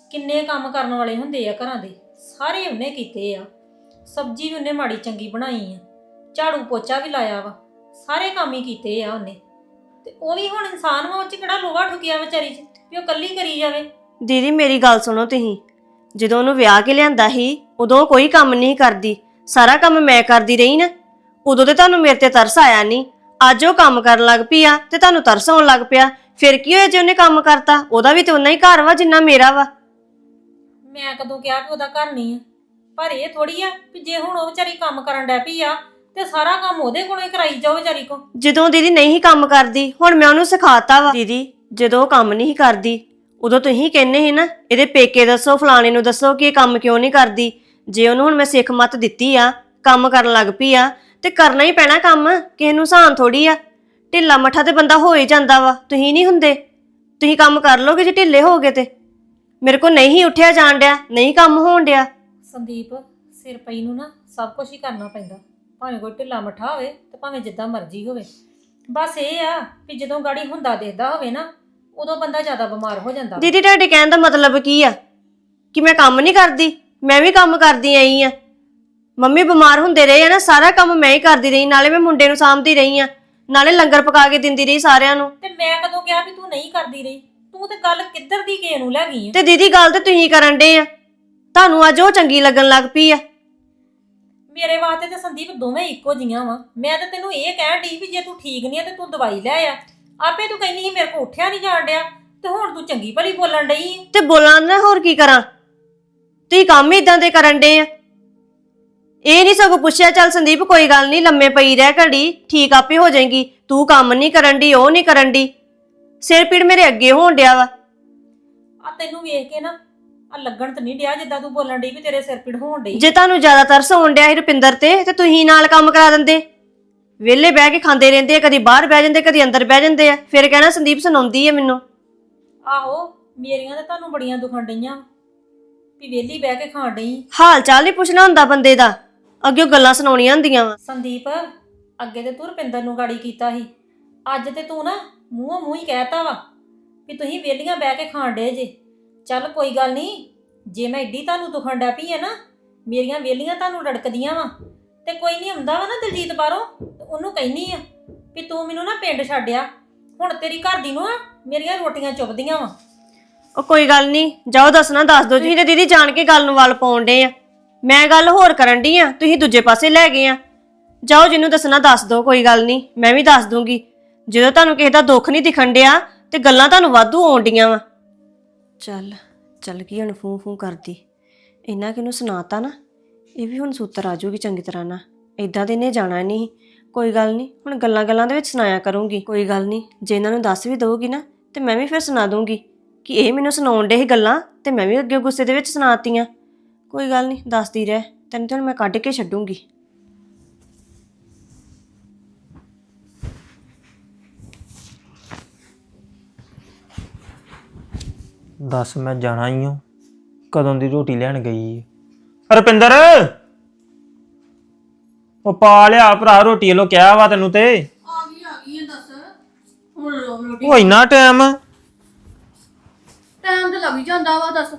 ਕਿੰਨੇ ਕੰਮ ਕਰਨ ਵਾਲੇ ਹੁੰਦੇ ਆ ਘਰਾਂ ਦੇ। ਸਾਰੇ ਉਹਨੇ ਕੀਤੇ ਆ। ਸਬਜ਼ੀ ਵੀ ਉਹਨੇ ਮਾੜੀ ਚੰਗੀ ਬਣਾਈ ਆ। ਝਾੜੂ ਪੋਚਾ ਵੀ ਲਾਇਆ ਵਾ। ਸਾਰੇ ਕੰਮ ਹੀ ਕੀਤੇ ਆ ਉਹਨੇ। ਤੇ ਉਹ ਵੀ ਹੁਣ ਇਨਸਾਨ ਵਾ ਉਹ ਚ ਕਿਹੜਾ ਲੋਹਾ ਠੁਕਿਆ ਵਿਚਾਰੀ ਚ ਵੀ ਉਹ ਕੱਲੀ ਕਰੀ ਜਾਵੇ। ਦੀਦੀ ਮੇਰੀ ਗੱਲ ਸੁਣੋ ਤੁਸੀਂ। ਜਦੋਂ ਉਹਨੂੰ ਵਿਆਹ ਕੇ ਲਿਆਂਦਾ ਸੀ ਉਦੋਂ ਉਹ ਕੋਈ ਕੰਮ ਨਹੀਂ ਕਰਦੀ। ਸਾਰਾ ਕੰਮ ਮੈਂ ਕਰਦੀ ਰਹੀ ਨਾ। ਉਦੋਂ ਤੇ ਤੁਹਾਨੂੰ ਮੇਰੇ ਤੇ ਤਰਸ ਆਇਆ ਨਹੀਂ। ਅੱਜ ਉਹ ਕੰਮ ਕਰਨ ਲੱਗ ਪਈ ਆ ਤੇ ਤੁਹਾਨੂੰ ਤਰਸ ਆਉਣ ਲੱਗ ਪਿਆ। ਫਿਰ ਕੀ ਹੋਇਆ ਜੇ ਉਹਨੇ ਕੰਮ ਕਰਤਾ? ਉਹਦਾ ਵੀ ਤੇ ਉਨਾ ਹੀ ਘਰ ਵਾ ਜਿੰਨਾ ਮੇਰਾ ਵਾ। ਮੈਂ ਕਦੋਂ ਕਿਹਾ ਕਿ ਉਹਦਾ ਘਰ ਨਹੀਂ ਆ। ਪਰ ਇਹ ਥੋੜੀ ਆ ਵੀ ਜੇ ਹੁਣ ਉਹ ਵਿਚਾਰੀ ਕੰਮ ਕਰਨ ਡੈ ਪਈ ਆ ਤੇ ਸਾਰਾ ਕੰਮ ਉਹਦੇ ਕੋਲੋਂ ਹੀ ਕਰਾਈ ਜਾਓ ਵਿਚਾਰੀ ਕੋ। ਜਦੋਂ ਦੀਦੀ ਨਹੀਂ ਕੰਮ ਕਰਦੀ ਹੁਣ ਮੈਂ ਉਹਨੂੰ ਸਿਖਾਤਾ ਵਾ। ਦੀਦੀ ਜਦੋਂ ਉਹ ਕੰਮ ਨਹੀਂ ਕਰਦੀ ਉਦੋਂ ਤੁਸੀਂ ਕਹਿੰਦੇ ਸੀ ਨਾ ਇਹਦੇ ਪੇਕੇ ਦੱਸੋ ਫਲਾਣੇ ਨੂੰ ਦੱਸੋ ਕਿ ਇਹ ਕੰਮ ਕਿਉਂ ਨਹੀਂ ਕਰਦੀ। ਜੇ ਉਹਨੂੰ ਹੁਣ ਮੈਂ ਸਿੱਖ ਮੱਤ ਦਿੱਤੀ ਆ ਕੰਮ ਕਰਨ ਲੱਗ ਪਈ ਆ ਤੇ ਕਰਨਾ ਹੀ ਪੈਣਾ ਕੰਮ ਕਿਸੇ ਨੂੰ ਸਾਨ ਥੋੜੀ ਆ। ਢਿੱਲਾ ਮੱਠਾ ਤੇ ਬੰਦਾ ਹੋ ਹੀ ਜਾਂਦਾ ਵਾ ਤੁਸੀਂ ਨਹੀਂ ਹੁੰਦੇ। ਤੁਸੀਂ ਕੰਮ ਕਰ ਲੋਗੇ ਜੇ ਢਿੱਲੇ ਹੋਗੇ ਤੇ। ਮੇਰੇ ਕੋ ਨਹੀਂ ਉੱਠਿਆ ਜਾਣ ਡਿਆ ਨਹੀਂ ਕੰਮ ਹੋਣ ਡਿਆ। ਸੰਦੀਪ ਸਿਰ ਪਈ ਨੂੰ ਨਾ ਸਭ ਕੁਝ ਹੀ ਕਰਨਾ ਪੈਂਦਾ। ਭਾਵੇਂ ਕੋਈ ਢਿੱਲਾ ਮੱਠਾ ਹੋਵੇ ਤੇ ਭਾਵੇਂ ਜਿੱਦਾਂ ਮਰਜ਼ੀ ਹੋਵੇ। ਬਸ ਇਹ ਆ ਵੀ ਜਦੋਂ ਗਾੜੀ ਹੁੰਦਾ ਦੇਖਦਾ ਹੋਵੇ ਨਾ ਉਦੋਂ ਬੰਦਾ ਜ਼ਿਆਦਾ ਬਿਮਾਰ ਹੋ ਜਾਂਦਾ। ਦੀਦੀ ਤੁਹਾਡੇ ਕਹਿਣ ਦਾ ਮਤਲਬ ਕੀ ਆ? ਕਿ ਮੈਂ ਕੰਮ ਨਹੀਂ ਕਰਦੀ ਮੈਂ ਵੀ ਕੰਮ ਕਰਦੀ ਆਈ ਆ। ਮੰਮੀ ਬਿਮਾਰ ਹੁੰਦੇ ਰਹੇ ਆ ਨਾ ਸਾਰਾ ਕੰਮ ਮੈਂ ਹੀ ਕਰਦੀ ਰਹੀ ਨਾਲੇ ਮੈਂ ਮੁੰਡੇ ਨੂੰ ਸਾਂਭਦੀ ਰਹੀ ਆ। ਨਾਲੇ ਲੰਗਰ ਪਕਾ ਕੇ ਦਿੰਦੀ ਰਹੀ ਸਾਰਿਆਂ ਨੂੰ। ਤੇ ਮੈਂ ਕਦੋਂ ਕਿਹਾ ਵੀ ਤੂੰ ਨਹੀਂ ਕਰਦੀ ਰਹੀ? ਤੂੰ ਤੇ ਗੱਲ ਕਿੱਧਰ ਦੀ ਕਿਸੇ ਨੂੰ ਲੈ ਗਈ ਆ? ਤੇ ਦੀਦੀ ਗੱਲ ਤੇ ਤੁਸੀਂ ਕਰਨ ਡੇ ਆ। ਤੁਹਾਨੂੰ ਅੱਜ ਉਹ ਚੰਗੀ ਲੱਗਣ ਲੱਗ ਪਈ ਆ। ਮੇਰੇ ਵਾਸਤੇ ਤੇ ਸੰਦੀਪ ਦੋਵੇਂ ਇੱਕੋ ਜੀਆਂ ਵਾ। ਮੈਂ ਤਾਂ ਤੈਨੂੰ ਇਹ ਕਹਿਣ ਡਈ ਵੀ ਜੇ ਤੂੰ ਠੀਕ ਨਹੀਂ ਆ ਤੇ ਤੂੰ ਦਵਾਈ ਲੈ ਆ। ਆਪੇ ਤੂੰ ਕਹਿੰਦੀ ਸੀ ਮੇਰੇ ਕੋ ਉੱਠਿਆ ਨਹੀਂ ਜਾਣ ਡਿਆ ਤੇ ਹੁਣ ਤੂੰ ਚੰਗੀ ਭਲੀ ਬੋਲਣ ਡਈ ਆਂ। ਤੇ ਬੋਲਾਂ ਨਾ ਹੋਰ ਕੀ ਕਰਾਂ? ਤੁਸੀਂ ਕੰਮ ਹੀ ਇਦਾਂ ਦੇ ਕਰਨ ਡੇ ਆ। ਇਹ ਨਹੀਂ ਸਗੋਂ ਪੁੱਛਿਆ ਚੱਲ ਸੰਦੀਪ ਕੋਈ ਗੱਲ ਨਹੀਂ ਲੰਮੇ ਪਈ ਰਹਿ ਘੜੀ ਠੀਕ ਆਪੇ ਹੋ ਜਾਏਗੀ। ਤੂੰ ਕੰਮ ਨਹੀਂ ਕਰਨ ਦੀ ਉਹ ਨਹੀਂ ਕਰਨ ਦੀ ਸਿਰ ਪੀੜ ਮੇਰੇ ਅੱਗੇ ਹੋਣ ਡਿਆ ਵਾ। ਆ ਤੈਨੂੰ ਵੇਖ ਕੇ ਨਾ ਲੱਗਣ ਤੇ ਨਹੀਂ ਡਿਆ ਜਿੱਦਾਂ ਤੂੰ ਬੋਲਣ ਡਈ ਵੀ ਤੇਰੇ ਸਿਰ ਪੀੜ ਹੋਣ ਡਈ। ਜੇ ਤੁਹਾਨੂੰ ਜ਼ਿਆਦਾ ਤਰਸ ਆਉਣ ਡਿਆ ਸੀ ਰੁਪਿੰਦਰ ਤੇ ਤੇ ਤੁਸੀਂ ਨਾਲ ਕੰਮ ਕਰਾ ਦਿੰਦੇ। ਵਿਹਲੇ ਬਹਿ ਕੇ ਖਾਂਦੇ ਰਹਿੰਦੇ ਆ ਕਦੀ ਬਾਹਰ ਬਹਿ ਜਾਂਦੇ ਕਦੀ ਅੰਦਰ ਬਹਿ ਜਾਂਦੇ ਆ। ਫਿਰ ਕਹਿਣਾ ਸੰਦੀਪ ਸੁਣਾਉਂਦੀ ਆ ਮੈਨੂੰ। ਆਹੋ ਮੇਰੀਆਂ ਤਾਂ ਤੁਹਾਨੂੰ ਬੜੀਆਂ ਦੁਖਣ ਡਈਆਂ। ਵੀ ਵਿਹਲੀ ਬਹਿ ਕੇ ਖਾਣ ਡਈ। ਹਾਲ ਚਾਲ ਨਹੀਂ ਪੁੱਛਣਾ ਹੁੰਦਾ ਬੰਦੇ ਦਾ। ਅੱਗੇ ਉਹ ਗੱਲਾਂ ਸੁਣਾਉਣੀਆਂ ਹੁੰਦੀਆਂ ਵਾ। ਸੰਦੀਪ ਅੱਗੇ ਤੇ ਤੂੰ ਰੁਪਿੰਦਰ ਨੂੰ ਗਾੜੀ ਕੀਤਾ ਸੀ। ਅੱਜ ਤੇ ਤੂੰ ਨਾ ਮੂੰਹੋਂ ਮੂੰਹ ਹੀ ਕਹਿਤਾ ਵਾ ਵੀ ਤੁਸੀਂ ਵਿਹਲੀਆਂ ਬਹਿ ਕੇ ਖਾਣ ਡੇ ਜੇ। ਚੱਲ ਕੋਈ ਗੱਲ ਨਹੀਂ, ਜੇ ਮੈਂ ਏਡੀ ਤੁਹਾਨੂੰ ਦੁਖਣ ਡੈ ਪਈ ਆ ਨਾ, ਮੇਰੀਆਂ ਵਿਹਲੀਆਂ ਤੁਹਾਨੂੰ ਰੜਕਦੀਆਂ ਵਾ। ਤੇ ਕੋਈ ਨਹੀਂ ਆਉਂਦਾ ਵਾ ਨਾ ਦਿਲਜੀਤ ਬਾਹਰੋਂ, ਤੇ ਉਹਨੂੰ ਕਹਿਨੀ ਆ ਵੀ ਤੂੰ ਮੈਨੂੰ ਨਾ ਪਿੰਡ ਛੱਡਿਆ। ਹੁਣ ਤੇਰੀ ਘਰ ਦੀ ਨੂੰ ਆ, ਮੇਰੀਆਂ ਰੋਟੀਆਂ ਚੁੱਪਦੀਆਂ ਵਾ। ਉਹ ਕੋਈ ਗੱਲ ਨਹੀਂ, ਜਾਓ ਦੱਸਣਾ ਦੱਸ ਦਿਓ। ਤੁਸੀਂ ਤੇ ਦੀਦੀ ਜਾਣ ਕੇ ਗੱਲ ਨੂੰ ਵੱਲ ਪਾਉਣ ਡੇ ਆ। ਮੈਂ ਗੱਲ ਹੋਰ ਕਰਨ ਡਈ ਆ, ਤੁਸੀਂ ਦੂਜੇ ਪਾਸੇ ਲੈ ਗਏ ਆ। ਜਾਓ ਜਿਹਨੂੰ ਦੱਸਣਾ, ਦੱਸ ਦਿਓ, ਕੋਈ ਗੱਲ ਨਹੀਂ, ਮੈਂ ਵੀ ਦੱਸ ਦੂੰਗੀ। ਜਦੋਂ ਤੁਹਾਨੂੰ ਕਿਸੇ ਦਾ ਦੁੱਖ ਨਹੀਂ ਦਿਖਣ ਡਿਆ, ਤੇ ਗੱਲਾਂ ਤੁਹਾਨੂੰ ਵਾਧੂ ਆਉਣ ਡੀਆਂ ਵਾ। ਚੱਲ ਚੱਲ ਗਈ, ਹੁਣ ਫੂ ਫੂ ਕਰਦੀ। ਇੰਨਾ ਕਿਨੂੰ ਸੁਣਾਤਾ ਨਾ? ਇਹ ਵੀ ਹੁਣ ਸੂਤਰ ਆ ਜਾਊਗੀ ਚੰਗੀ ਤਰ੍ਹਾਂ ਨਾ। ਇਦਾਂ ਦੇ ਨੇ ਜਾਣਾ ਨਹੀਂ ਕੋਈ ਗੱਲ ਨਹੀਂ, ਹੁਣ ਗੱਲਾਂ ਗੱਲਾਂ ਦੇ ਵਿੱਚ ਸੁਣਾਇਆ ਕਰੂੰਗੀ। ਕੋਈ ਗੱਲ ਨਹੀਂ, ਜੇ ਇਹਨਾਂ ਨੂੰ ਦੱਸ ਵੀ ਦਊਗੀ ਨਾ, ਤੇ ਮੈਂ ਵੀ ਫਿਰ ਸੁਣਾ ਦੂੰਗੀ ਕਿ ਇਹ ਮੈਨੂੰ ਸੁਣਾਉਣ ਡੇ ਇਹ ਗੱਲਾਂ, ਤੇ ਮੈਂ ਵੀ ਅੱਗੇ ਗੁੱਸੇ ਦੇ ਵਿੱਚ ਸੁਣਾਤੀਆਂ। ਕੋਈ ਗੱਲ ਨਹੀਂ, ਦੱਸਦੀ ਰਹਿ। ਤੈਨੂੰ ਤਾਂ ਹੁਣ ਮੈਂ ਕੱਢ ਕੇ ਛੱਡੂੰਗੀ। ਦੱਸ ਮੈਂ ਜਾਣਾ ਹੀ ਹਾਂ ਕਦੋਂ ਦੀ ਰੋਟੀ ਲੈਣ ਗਈ ਹੈ ਰੁਪਿੰਦਰ! ਉਹ ਪਾ ਲਿਆ ਭਰਾ ਰੋਟੀ ਲੋ ਕਿਹਾ ਵਾ ਤੈਨੂੰ ਤੇ। ਆ ਗਈ ਆ ਗਈ ਦੱਸ। ਹੁਣ ਰੋਟੀ। ਉਹ ਇੰਨਾ ਟਾਈਮ? ਟਾਈਮ ਤੇ ਲੱਗ ਹੀ ਜਾਂਦਾ ਵਾ ਦੱਸ।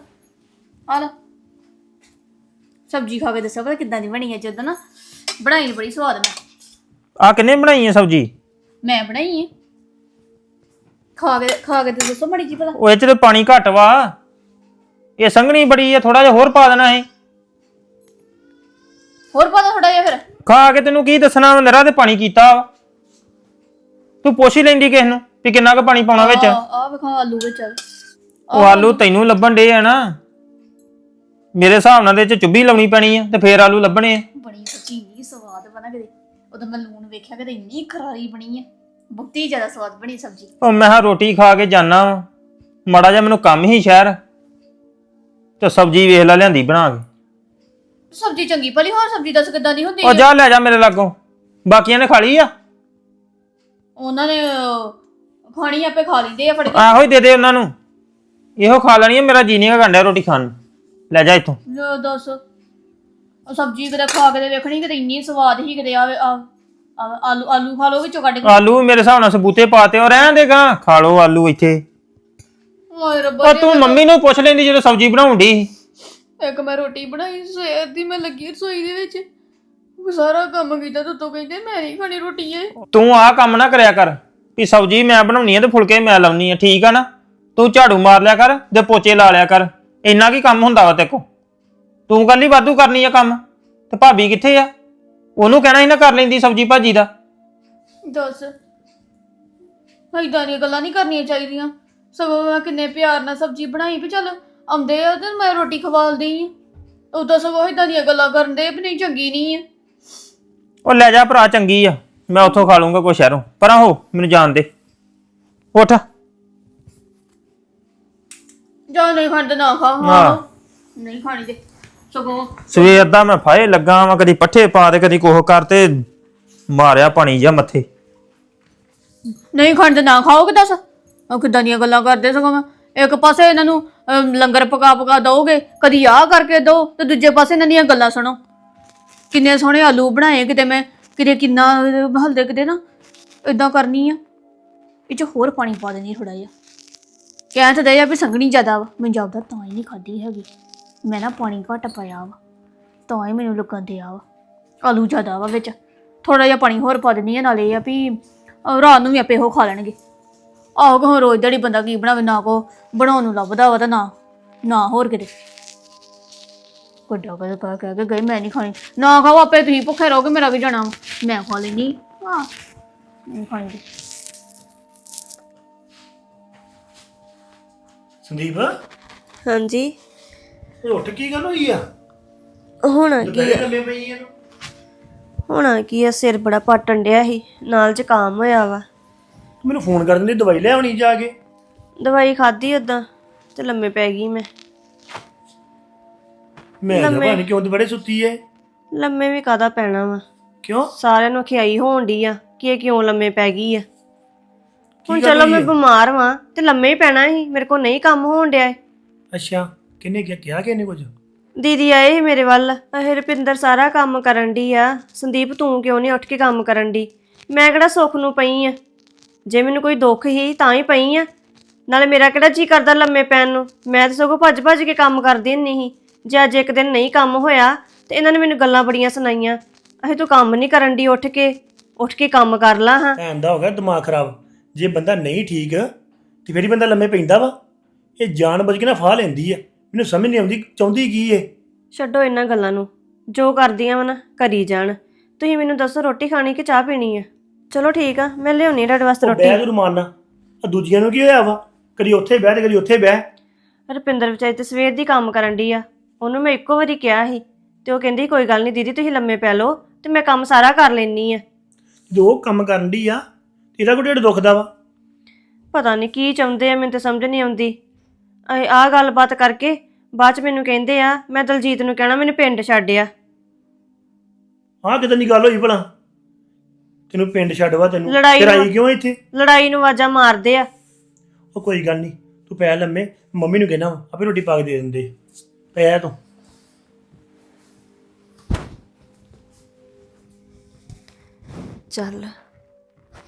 ਆ ਲੈ। ਸਬਜ਼ੀ ਖਾ ਕੇ ਦੱਸੋ ਪਤਾ ਕਿੱਦਾਂ ਦੀ ਬਣੀ ਹੈ ਜਦੋਂ ਨਾ। ਬਣਾਈ ਬੜੀ ਸਵਾਦ ਮੈਂ ਆ ਕਿੰਨੇ ਬਣਾਈ ਹੈ ਸਬਜੀ? ਮੈਂ ਬਣਾਈ ਹੈ ਖਾ ਕੇ ਖਾ ਕੇ ਤੇ ਦੱਸੋ ਬੜੀ ਜੀ ਭਲਾ। ਉਹ ਇਹ ਚ ਤੇ ਪਾਣੀ ਘੱਟ ਵਾ। ਇਹ ਸੰਘਣੀ ਬੜੀ ਹੈ ਥੋੜਾ ਜਿਹਾ ਹੋਰ ਪਾ ਦੇਣਾ ਹੈ ਹੋਰ ਪਤਾ ਥੋੜਾ ਜਿਹਾ ਫਿਰ। ਖਾ ਕੇ ਤੈਨੂੰ ਕੀ ਦੱਸਣਾ ਨਰਾ ਤੇ ਪਾਣੀ ਕੀਤਾ ਵਾ। ਤੂੰ ਪੁੱਛ ਹੀ ਲੈਂਦੀ ਕਿਸ ਨੂੰ ਵੀ ਕਿੰਨਾ ਕੁ ਪਾਣੀ ਪਾਉਣਾ ਵਿੱਚ। ਆ ਆ ਵੇਖਾ ਆਲੂ ਵਿੱਚ। ਚੱਲ ਉਹ ਆਲੂ ਤੈਨੂੰ ਲੱਭਣ ਡੇ ਆ ਨਾ। ਮੇਰੇ ਹਿਸਾਬ ਨਾਲ ਦੇ ਚ ਚੁੱਭੀ ਲਾਉਣੀ ਪੈਣੀ ਆ ਤੇ ਫੇਰ ਆਲੂ ਲੱਭਣੇ ਆ। ਸੱਚੀ ਨਹੀਂ ਸਵਾਦ ਬਣਾ ਕਦੇ ਉਦੋਂ ਮੈਂ ਲੂਣ ਵੇਖਿਆ ਕਦੇ ਇੰਨੀ ਖਰਾਰੀ ਬਣੀ ਹੈ ਬਹੁਤੀ ਜ਼ਿਆਦਾ ਸਵਾਦ ਬਣੀ ਸਬਜ਼ੀ। ਉਹ ਮੈਂ ਹਾਂ ਰੋਟੀ ਖਾ ਕੇ ਜਾਣਾ ਮਾੜਾ ਜਿਹਾ ਮੈਨੂੰ ਕੰਮ ਹੀ ਸ਼ਹਿਰ। ਤੇ ਸਬਜ਼ੀ ਵੇਖ ਲੈ ਲਿਆਂਦੀ ਬਣਾ ਕੇ। ਸਬਜ਼ੀ ਚੰਗੀ ਭਲੀ ਹੋਰ ਸਬਜ਼ੀ ਦੱਸ ਕਿੱਦਾਂ ਦੀ ਹੁੰਦੀ ਉਹ ਹੈ ਜਾ ਲੈ ਜਾ ਮੇਰੇ ਲਾਗੋਂ। ਬਾਕੀਆਂ ਨੇ ਖਾ ਲਈ ਆ? ਉਹਨਾਂ ਨੇ ਅਹ, ਖਾਣੀ ਆਪੇ ਖਾ ਲੈਂਦੇ ਆ ਫੜ ਕੇ ਆਹੋ ਹੀ ਦੇ ਦੇ ਉਹਨਾਂ ਨੂੰ। ਇਹੋ ਖਾ ਲੈਣੀ ਆ ਮੇਰਾ ਜੀ ਨਹੀਂ ਗੰਡਿਆ ਰੋਟੀ ਖਾਣ ਨੂੰ। ਲੈ ਜਾ ਇੱਥੋਂ। ਲੋ ਦੱਸ। ਉਹ ਸਬਜ਼ੀ ਕਦੇ ਖਾ ਕੇ ਤੇ ਵੇਖਣੀ ਕਿਤੇ ਇੰਨੀ ਸਵਾਦ ਹੀ ਕਿਤੇ ਆਵੇ ਆ ਆ- ਆਲੂ ਆਲੂ ਖਾ ਲੋ ਵਿੱਚੋਂ ਕੱਢ ਕੇ। ਆਲੂ ਵੀ ਮੇਰੇ ਹਿਸਾਬ ਨਾਲ ਸਬੂਤੇ ਪਾਤੇ ਉਹ ਰਹਿਣ ਦੇਗਾ। ਖਾ ਲਓ ਆਲੂ ਇੱਥੇ। ਓਏ ਰੱਬਾ ਉਹ ਤੂੰ ਮੰਮੀ ਨੂੰ ਪੁੱਛ ਲੈਂਦੀ ਜਦੋਂ ਸਬਜ਼ੀ ਬਣਾਉਣ ਦੀ ਇੱਕ ਮੈਂ ਰੋਟੀ ਬਣਾਈ ਸਵੇਰ ਦੀ ਮੈਂ ਲੱਗੀ ਰਸੋਈ ਦੇ ਵਿੱਚ। ਉਹ ਸਾਰਾ ਕੰਮ ਕੀਤਾ ਤੇ ਤੂੰ ਕਹਿੰਦੇ ਮੈਂ ਨਹੀਂ ਖਾਣੀ ਰੋਟੀ ਏ ਤੂੰ ਆਹ ਕੰਮ ਨਾ ਕਰਿਆ ਕਰ ਵੀ ਸਬਜ਼ੀ ਮੈਂ ਬਣਾਉਣੀ ਆ ਤੇ ਫੁਲਕੇ ਮੈਂ ਲਾਉਣੀ ਆ ਠੀਕ ਆ ਨਾ? ਤੂੰ ਝਾੜੂ ਮਾਰ ਲਿਆ ਕਰ ਤੇ ਪੋਚੇ ਲਾ ਲਿਆ ਕਰ। ਇੰਨਾ ਕੀ ਕੰਮ ਹੁੰਦਾ ਵਾ ਤੇ ਕੋ ਤੂੰ ਕੱਲੀ ਵਾਧੂ ਕਰਨੀ ਆ ਕੰਮ। ਤੇ ਭਾਬੀ ਕਿੱਥੇ ਆ? ਉਹਨੂੰ ਕਹਿਣਾ ਸੀ ਨਾ ਕਰ ਲੈਂਦੀ ਸਬਜ਼ੀ ਭਾਜੀ ਦਾ। ਦੱਸ। ਏਦਾਂ ਦੀਆਂ ਗੱਲਾਂ ਨਹੀਂ ਕਰਨੀਆਂ ਚਾਹੀਦੀਆਂ। ਸਗੋਂ ਮੈਂ ਕਿੰਨੇ ਪਿਆਰ ਨਾਲ ਸਬਜ਼ੀ ਬਣਾਈ ਵੀ ਚੱਲ ਆਉਂਦੇ ਆ ਤੇ ਮੈਂ ਰੋਟੀ ਖਵਾਲਦੀ ਆ। ਉਦੋਂ ਸਗੋਂ ਏਦਾਂ ਦੀਆਂ ਗੱਲਾਂ ਕਰਨ ਦੇ ਵੀ ਨਹੀਂ ਚੰਗੀ ਨਹੀਂ ਆ। ਉਹ ਲੈ ਜਾ ਭਰਾ ਚੰਗੀ ਆ। ਮੈਂ ਉੱਥੋਂ ਖਾ ਲੂੰਗਾ ਕੋਈ ਸ਼ਹਿਰੋਂ। ਪਰਾਂ ਹੋ ਮੈਨੂੰ ਜਾਣ ਦੇ। ਉੱਠ। ਜਾਂ ਨਹੀਂ ਤੇ ਨਾ ਖਾ। ਹਾਂ। ਹਾਂ। ਨਹੀਂ ਖਾਣੀ ਤੇ। ਸਗੋਂ ਸਵੇਰ ਦਾ ਮੈਂ ਫਾਏ ਲੱਗਾ ਵਾਂ ਕਦੀ ਪੱਠੇ ਪਾ ਤੇ ਕਦੀ ਕੋਹ ਕਰ ਤੇ ਮਾਰਿਆ ਪਾਣੀ ਜਾਂ ਮੱਥੇ। ਨਹੀਂ ਖਾਣ ਤੇ ਨਾ ਖਾਓਗੇ ਦੱਸ? ਉਹ ਕਿੱਦਾਂ ਦੀਆਂ ਗੱਲਾਂ ਕਰਦੇ ਸਗੋਂ ਮੈਂ? ਇੱਕ ਪਾਸੇ ਇਹਨਾਂ ਨੂੰ ਅਮ, ਲੰਗਰ ਪਕਾ ਪਕਾ ਦੋਗੇ ਕਦੀ ਆਹ ਕਰਕੇ ਦੋ ਤੇ ਦੂਜੇ ਪਾਸੇ ਇਹਨਾਂ ਦੀਆਂ ਗੱਲਾਂ ਸੁਣੋ। ਕਿੰਨੇ ਸੋਹਣੇ ਆਲੂ ਬਣਾਏ ਕਿਤੇ ਮੈਂ ਕਿਤੇ ਕਿੰਨਾ ਹਲਦੇ ਕਿਤੇ ਨਾ ਇਦਾਂ ਕਰਨੀ ਆ। ਇਹ ਚ ਹੋਰ ਪਾਣੀ ਪਾ ਦੇਣੀ ਥੋੜਾ ਜਿਹਾ। ਕਹਿ ਤਾਂ ਦੇ ਆ ਵੀ ਸੰਘਣੀ ਜ਼ਿਆਦਾ ਵਾ ਮੈਨੂੰ ਜਾਪਦਾ ਤਾਂ ਹੀ ਨਹੀਂ ਖਾਧੀ ਹੈਗੀ। ਮੈਂ ਨਾ ਪਾਣੀ ਘੱਟ ਪਾਇਆ ਵਾ ਤਾਂ ਹੀ ਮੈਨੂੰ ਲੱਗਣ ਦਿਆ ਵਾ। ਆਲੂ ਜ਼ਿਆਦਾ ਵਾ ਵਿੱਚ ਥੋੜਾ ਜਿਹਾ ਪਾਣੀ ਹੋਰ ਪਾ ਦਿੰਦੀ ਆ ਨਾਲੇ ਇਹ ਆ ਵੀ ਅਹ ਰਾਤ ਨੂੰ ਵੀ ਆਪੇ ਉਹ ਖਾ ਲੈਣਗੇ। ਆਹੋ ਕੋ ਰੋਜ਼ ਦੜੀ ਬੰਦਾ ਕੀ ਬਣਾਵੇ ਨਾ ਕੋ ਬਣਾਉਣ ਨੂੰ ਲੱਭਦਾ ਵਾ ਤਾਂ ਨਾ ਨਾ ਹੋਰ ਕਿਤੇ। ਵੱਡਾ ਕਦੇ ਕਹਿ ਕਹਿ ਕੇ ਗਏ ਮੈਂ ਨਹੀਂ ਖਾਣੀ। ਨਾ ਖਾਓ ਆਪੇ ਤੁਸੀਂ ਭੁੱਖੇ ਰਹੋਗੇ ਮੇਰਾ ਕੀ ਜਾਣਾ ਵਾ। ਮੈਂ ਖਾ ਲੈਣੀ ਹਾਂ ਨਹੀਂ ਖਾਣੀ। ਸੰਦੀਪ? ਹਾਂਜੀ। ਉੱਠ ਕੀ ਗੱਲ ਹੋਈ ਆ? ਹੁਣ ਕੀ ਦੁਪਹਿਰੇ ਲੰਮੇ ਪਈ ਆ ਹੋਣਾ ਕੀ ਆ ਸਿਰ ਬੜਾ ਪਾਟਣ ਡਿਆ ਸੀ ਨਾਲ ਜ਼ੁਕਾਮ ਹੋਇਆ ਵਾ। ਮੈਨੂੰ ਫੋਨ ਕਰ ਦਿੰਦੀ ਦਵਾਈ ਲੈ ਆਉਣੀ ਜਾ ਕੇ। ਦਵਾਈ ਖਾਧੀ ਉਦਾਂ ਤੇ ਲੰਮੇ ਪੈ ਗਈ ਮੈਂ। ਮੈਂ ਕਿਹਾ ਭਾਣ ਕਿਉਂ ਦੁਪਹਿਰੇ ਸੁੱਤੀ ਏ ਲੰਮੇ ਵੀ ਕਾਦਾ ਪੈਣਾ ਵਾ। ਕਿਉਂ? ਸਾਰਿਆਂ ਨੂੰ ਖਿਆਈ ਹੋਣ ਡਈ ਆ ਕਿ ਇਹ ਕਿਉਂ ਲੰਮੇ ਪੈ ਗਈ ਆ। ਹੁਣ ਚਲੋ ਮੈਂ ਆ? ਬਿਮਾਰ ਵਾਂ ਤੇ ਲੰਮੇ ਹੀ ਪੈਣਾ ਸੀ ਮੇਰੇ ਕੋਲ ਨਹੀਂ ਕੰਮ ਹੋਣ ਡਿਆ ਏ। ਅੱਛਾ। ਕਿੰਨੇ ਕਿਹਾ ਕਿਹਾ ਕਿ ਇਹਨੇ ਕੁਝ? ਦੀਦੀ ਆਏ ਸੀ ਮੇਰੇ ਵੱਲ। ਇਹ ਰੁਪਿੰਦਰ ਸਾਰਾ ਕੰਮ ਕਰਨ ਡਈ ਆ। ਸੰਦੀਪ ਤੂੰ ਕਿਉਂ ਨਹੀਂ ਉੱਠ ਕੇ ਕੰਮ ਕਰਨ ਡਈ? ਮੈਂ ਕਿਹੜਾ ਸੁੱਖ ਨੂੰ ਪਈ ਆ? ਜੇ ਮੈਨੂੰ ਕੋਈ ਦੁੱਖ ਹੀ ਤਾਂ ਹੀ ਪਈ ਆ। ਨਾਲੇ ਮੇਰਾ ਕਿਹੜਾ ਜੀ ਕਰਦਾ ਲੰਮੇ ਪੈਣ ਨੂੰ? ਮੈਂ ਤਾਂ ਸਗੋਂ ਭੱਜ ਭੱਜ ਕੇ ਕੰਮ ਕਰਦੀ ਨਹੀਂ ਜੇ ਅੱਜ ਇੱਕ ਦਿਨ ਨਹੀਂ ਕੰਮ ਹੋਇਆ ਤੇ ਇਹਨਾਂ ਨੇ ਮੈਨੂੰ ਗੱਲਾਂ ਬੜੀਆਂ ਸੁਣਾਈਆਂ। ਅਹੇ ਤੂੰ ਕੰਮ ਨਹੀਂ ਕਰਨ ਦੀ ਉੱਠ ਕੇ। ਉੱਠ ਕੇ ਕੰਮ ਕਰ ਲਾ ਹਾਂ। ਭੈਣ ਦਾ ਹੋ ਗਿਆ ਦਿਮਾਗ ਖਰਾਬ। ਜੇ ਬੰਦਾ ਨਹੀਂ ਠੀਕ ਤੇ ਫਿਰ ਹੀ ਬੰਦਾ ਲੰਮੇ ਪੈਂਦਾ ਵਾ। ਇਹ ਜਾਣ ਬੁੱਝ ਕੇ ਨਾ ਫਾਹ ਲੈਂਦੀ ਆ। ਮੈਨੂੰ ਸਮਝ ਨਹੀਂ ਆਉਂਦੀ ਚਾਹੁੰਦੀ ਕੀ ਏ? ਛੱਡੋ ਇਹਨਾਂ ਗੱਲਾਂ ਨੂੰ। ਜੋ ਕਰਦੀਆਂ ਵਾ ਨਾ ਕਰੀ ਜਾਣ। ਤੁਸੀਂ ਮੈਨੂੰ ਦੱਸੋ ਰੋਟੀ ਖਾਣੀ ਕਿ ਚਾਹ ਪੀਣੀ ਆ? ਚਲੋ ਠੀਕ ਆ ਮੈਂ ਲਿਆਉਣੀ ਤੁਹਾਡੇ ਵਾਸਤੇ ਰੋਟੀ। ਬਹਿ ਜੂ ਮਾਰਨਾ ਆ ਦੂਜੀਆਂ ਨੂੰ ਕੀ ਹੋਇਆ ਵਾ? ਕਦੀ ਉੱਥੇ ਬਹਿ ਤੇ ਕਦੀ ਉੱਥੇ ਬਹਿ। ਰੁਪਿੰਦਰ ਵਿਚਾਰੀ ਤੇ ਸਵੇਰ ਦੀ ਕੰਮ ਕਰਨ ਦੀ ਆ। ਉਹਨੂੰ ਮੈਂ ਇੱਕੋ ਵਾਰੀ ਕਿਹਾ ਸੀ ਤੇ ਉਹ ਕਹਿੰਦੀ ਕੋਈ ਗੱਲ ਨਹੀਂ ਦੀਦੀ ਤੁਸੀਂ ਲੰਮੇ ਪੈ ਲਓ ਤੇ ਮੈਂ ਕੰਮ ਸਾਰਾ ਕਰ ਲੈਣੀ ਆ। ਜੋ ਕੰਮ ਕਰਨ ਦੀ ਆ ਇਹਦਾ ਕੋਈ ਢਿੱਡ ਦੁਖਦਾ ਵਾ? ਪਤਾ ਨਹੀਂ ਕੀ ਚਾਹੁੰਦੇ ਆ ਮੈਨੂੰ ਤਾਂ ਸਮਝ ਨਹੀਂ ਆਉਂਦੀ। ਇਹ ਆ ਗੱਲਬਾਤ ਕਰਕੇ ਬਾਅਦ ਚ ਮੈਨੂੰ ਕਹਿੰਦੇ ਆ ਮੈਂ ਦਲਜੀਤ ਨੂੰ ਕਹਿਣਾ ਮੈਨੂੰ ਪਿੰਡ ਛੱਡਿਆ ਆਹ ਕਿਦਾਂ ਦੀ ਗੱਲ ਹੋਈ ਭਲਾ। ਤੈਨੂੰ ਪਿੰਡ ਛੱਡਵਾ ਤੈਨੂੰ। ਲੜਾਈ ਫਿਰ ਨੂੰ- ਆਈ ਕਿਉਂ ਇੱਥੇ? ਲੜਾਈ ਨੂੰ ਆਵਾਜ਼ਾਂ ਮਾਰਦੇ ਆ। ਉਹ ਕੋਈ ਗੱਲ ਨਹੀਂ ਤੂੰ ਪੈ ਲੰਮੇ ਮੰਮੀ ਨੂੰ ਕਹਿਣਾ ਆਪੇ ਰੋਟੀ ਪਾ ਕੇ ਦੇ ਦਿੰਦੇ। ਪੈ ਤੂੰ। ਚੱਲ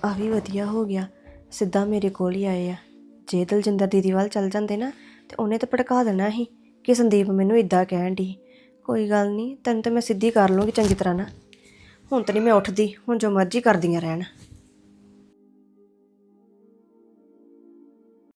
ਆ ਵੀ ਵਧੀਆ ਹੋ ਗਿਆ। ਸਿੱਧਾ ਮੇਰੇ ਕੋਲ ਹੀ ਆਏ ਆ। ਜੇ ਦਲਜਿੰਦਰ ਦੀਦੀ ਵੱਲ ਚੱਲ ਜਾਂਦੇ ਨਾ ਤੇ ਉਹਨੇ ਤਾਂ ਭੜਕਾ ਦੇਣਾ ਸੀ ਕਿ ਸੰਦੀਪ ਮੈਨੂੰ ਇਦਾਂ ਕਹਿਣ ਦੀ ਕੋਈ ਗੱਲ ਨਹੀਂ, ਤੈਨੂੰ ਤਾਂ ਮੈਂ ਸਿੱਧੀ ਕਰ ਲੂੰਗੀ ਚੰਗੀ ਤਰ੍ਹਾਂ ਨਾ। ਹੁਣ ਤਾਂ ਨਹੀਂ ਮੈਂ ਉੱਠਦੀ, ਹੁਣ ਜੋ ਮਰਜ਼ੀ ਕਰਦੀਆਂ ਰਹਿਣ।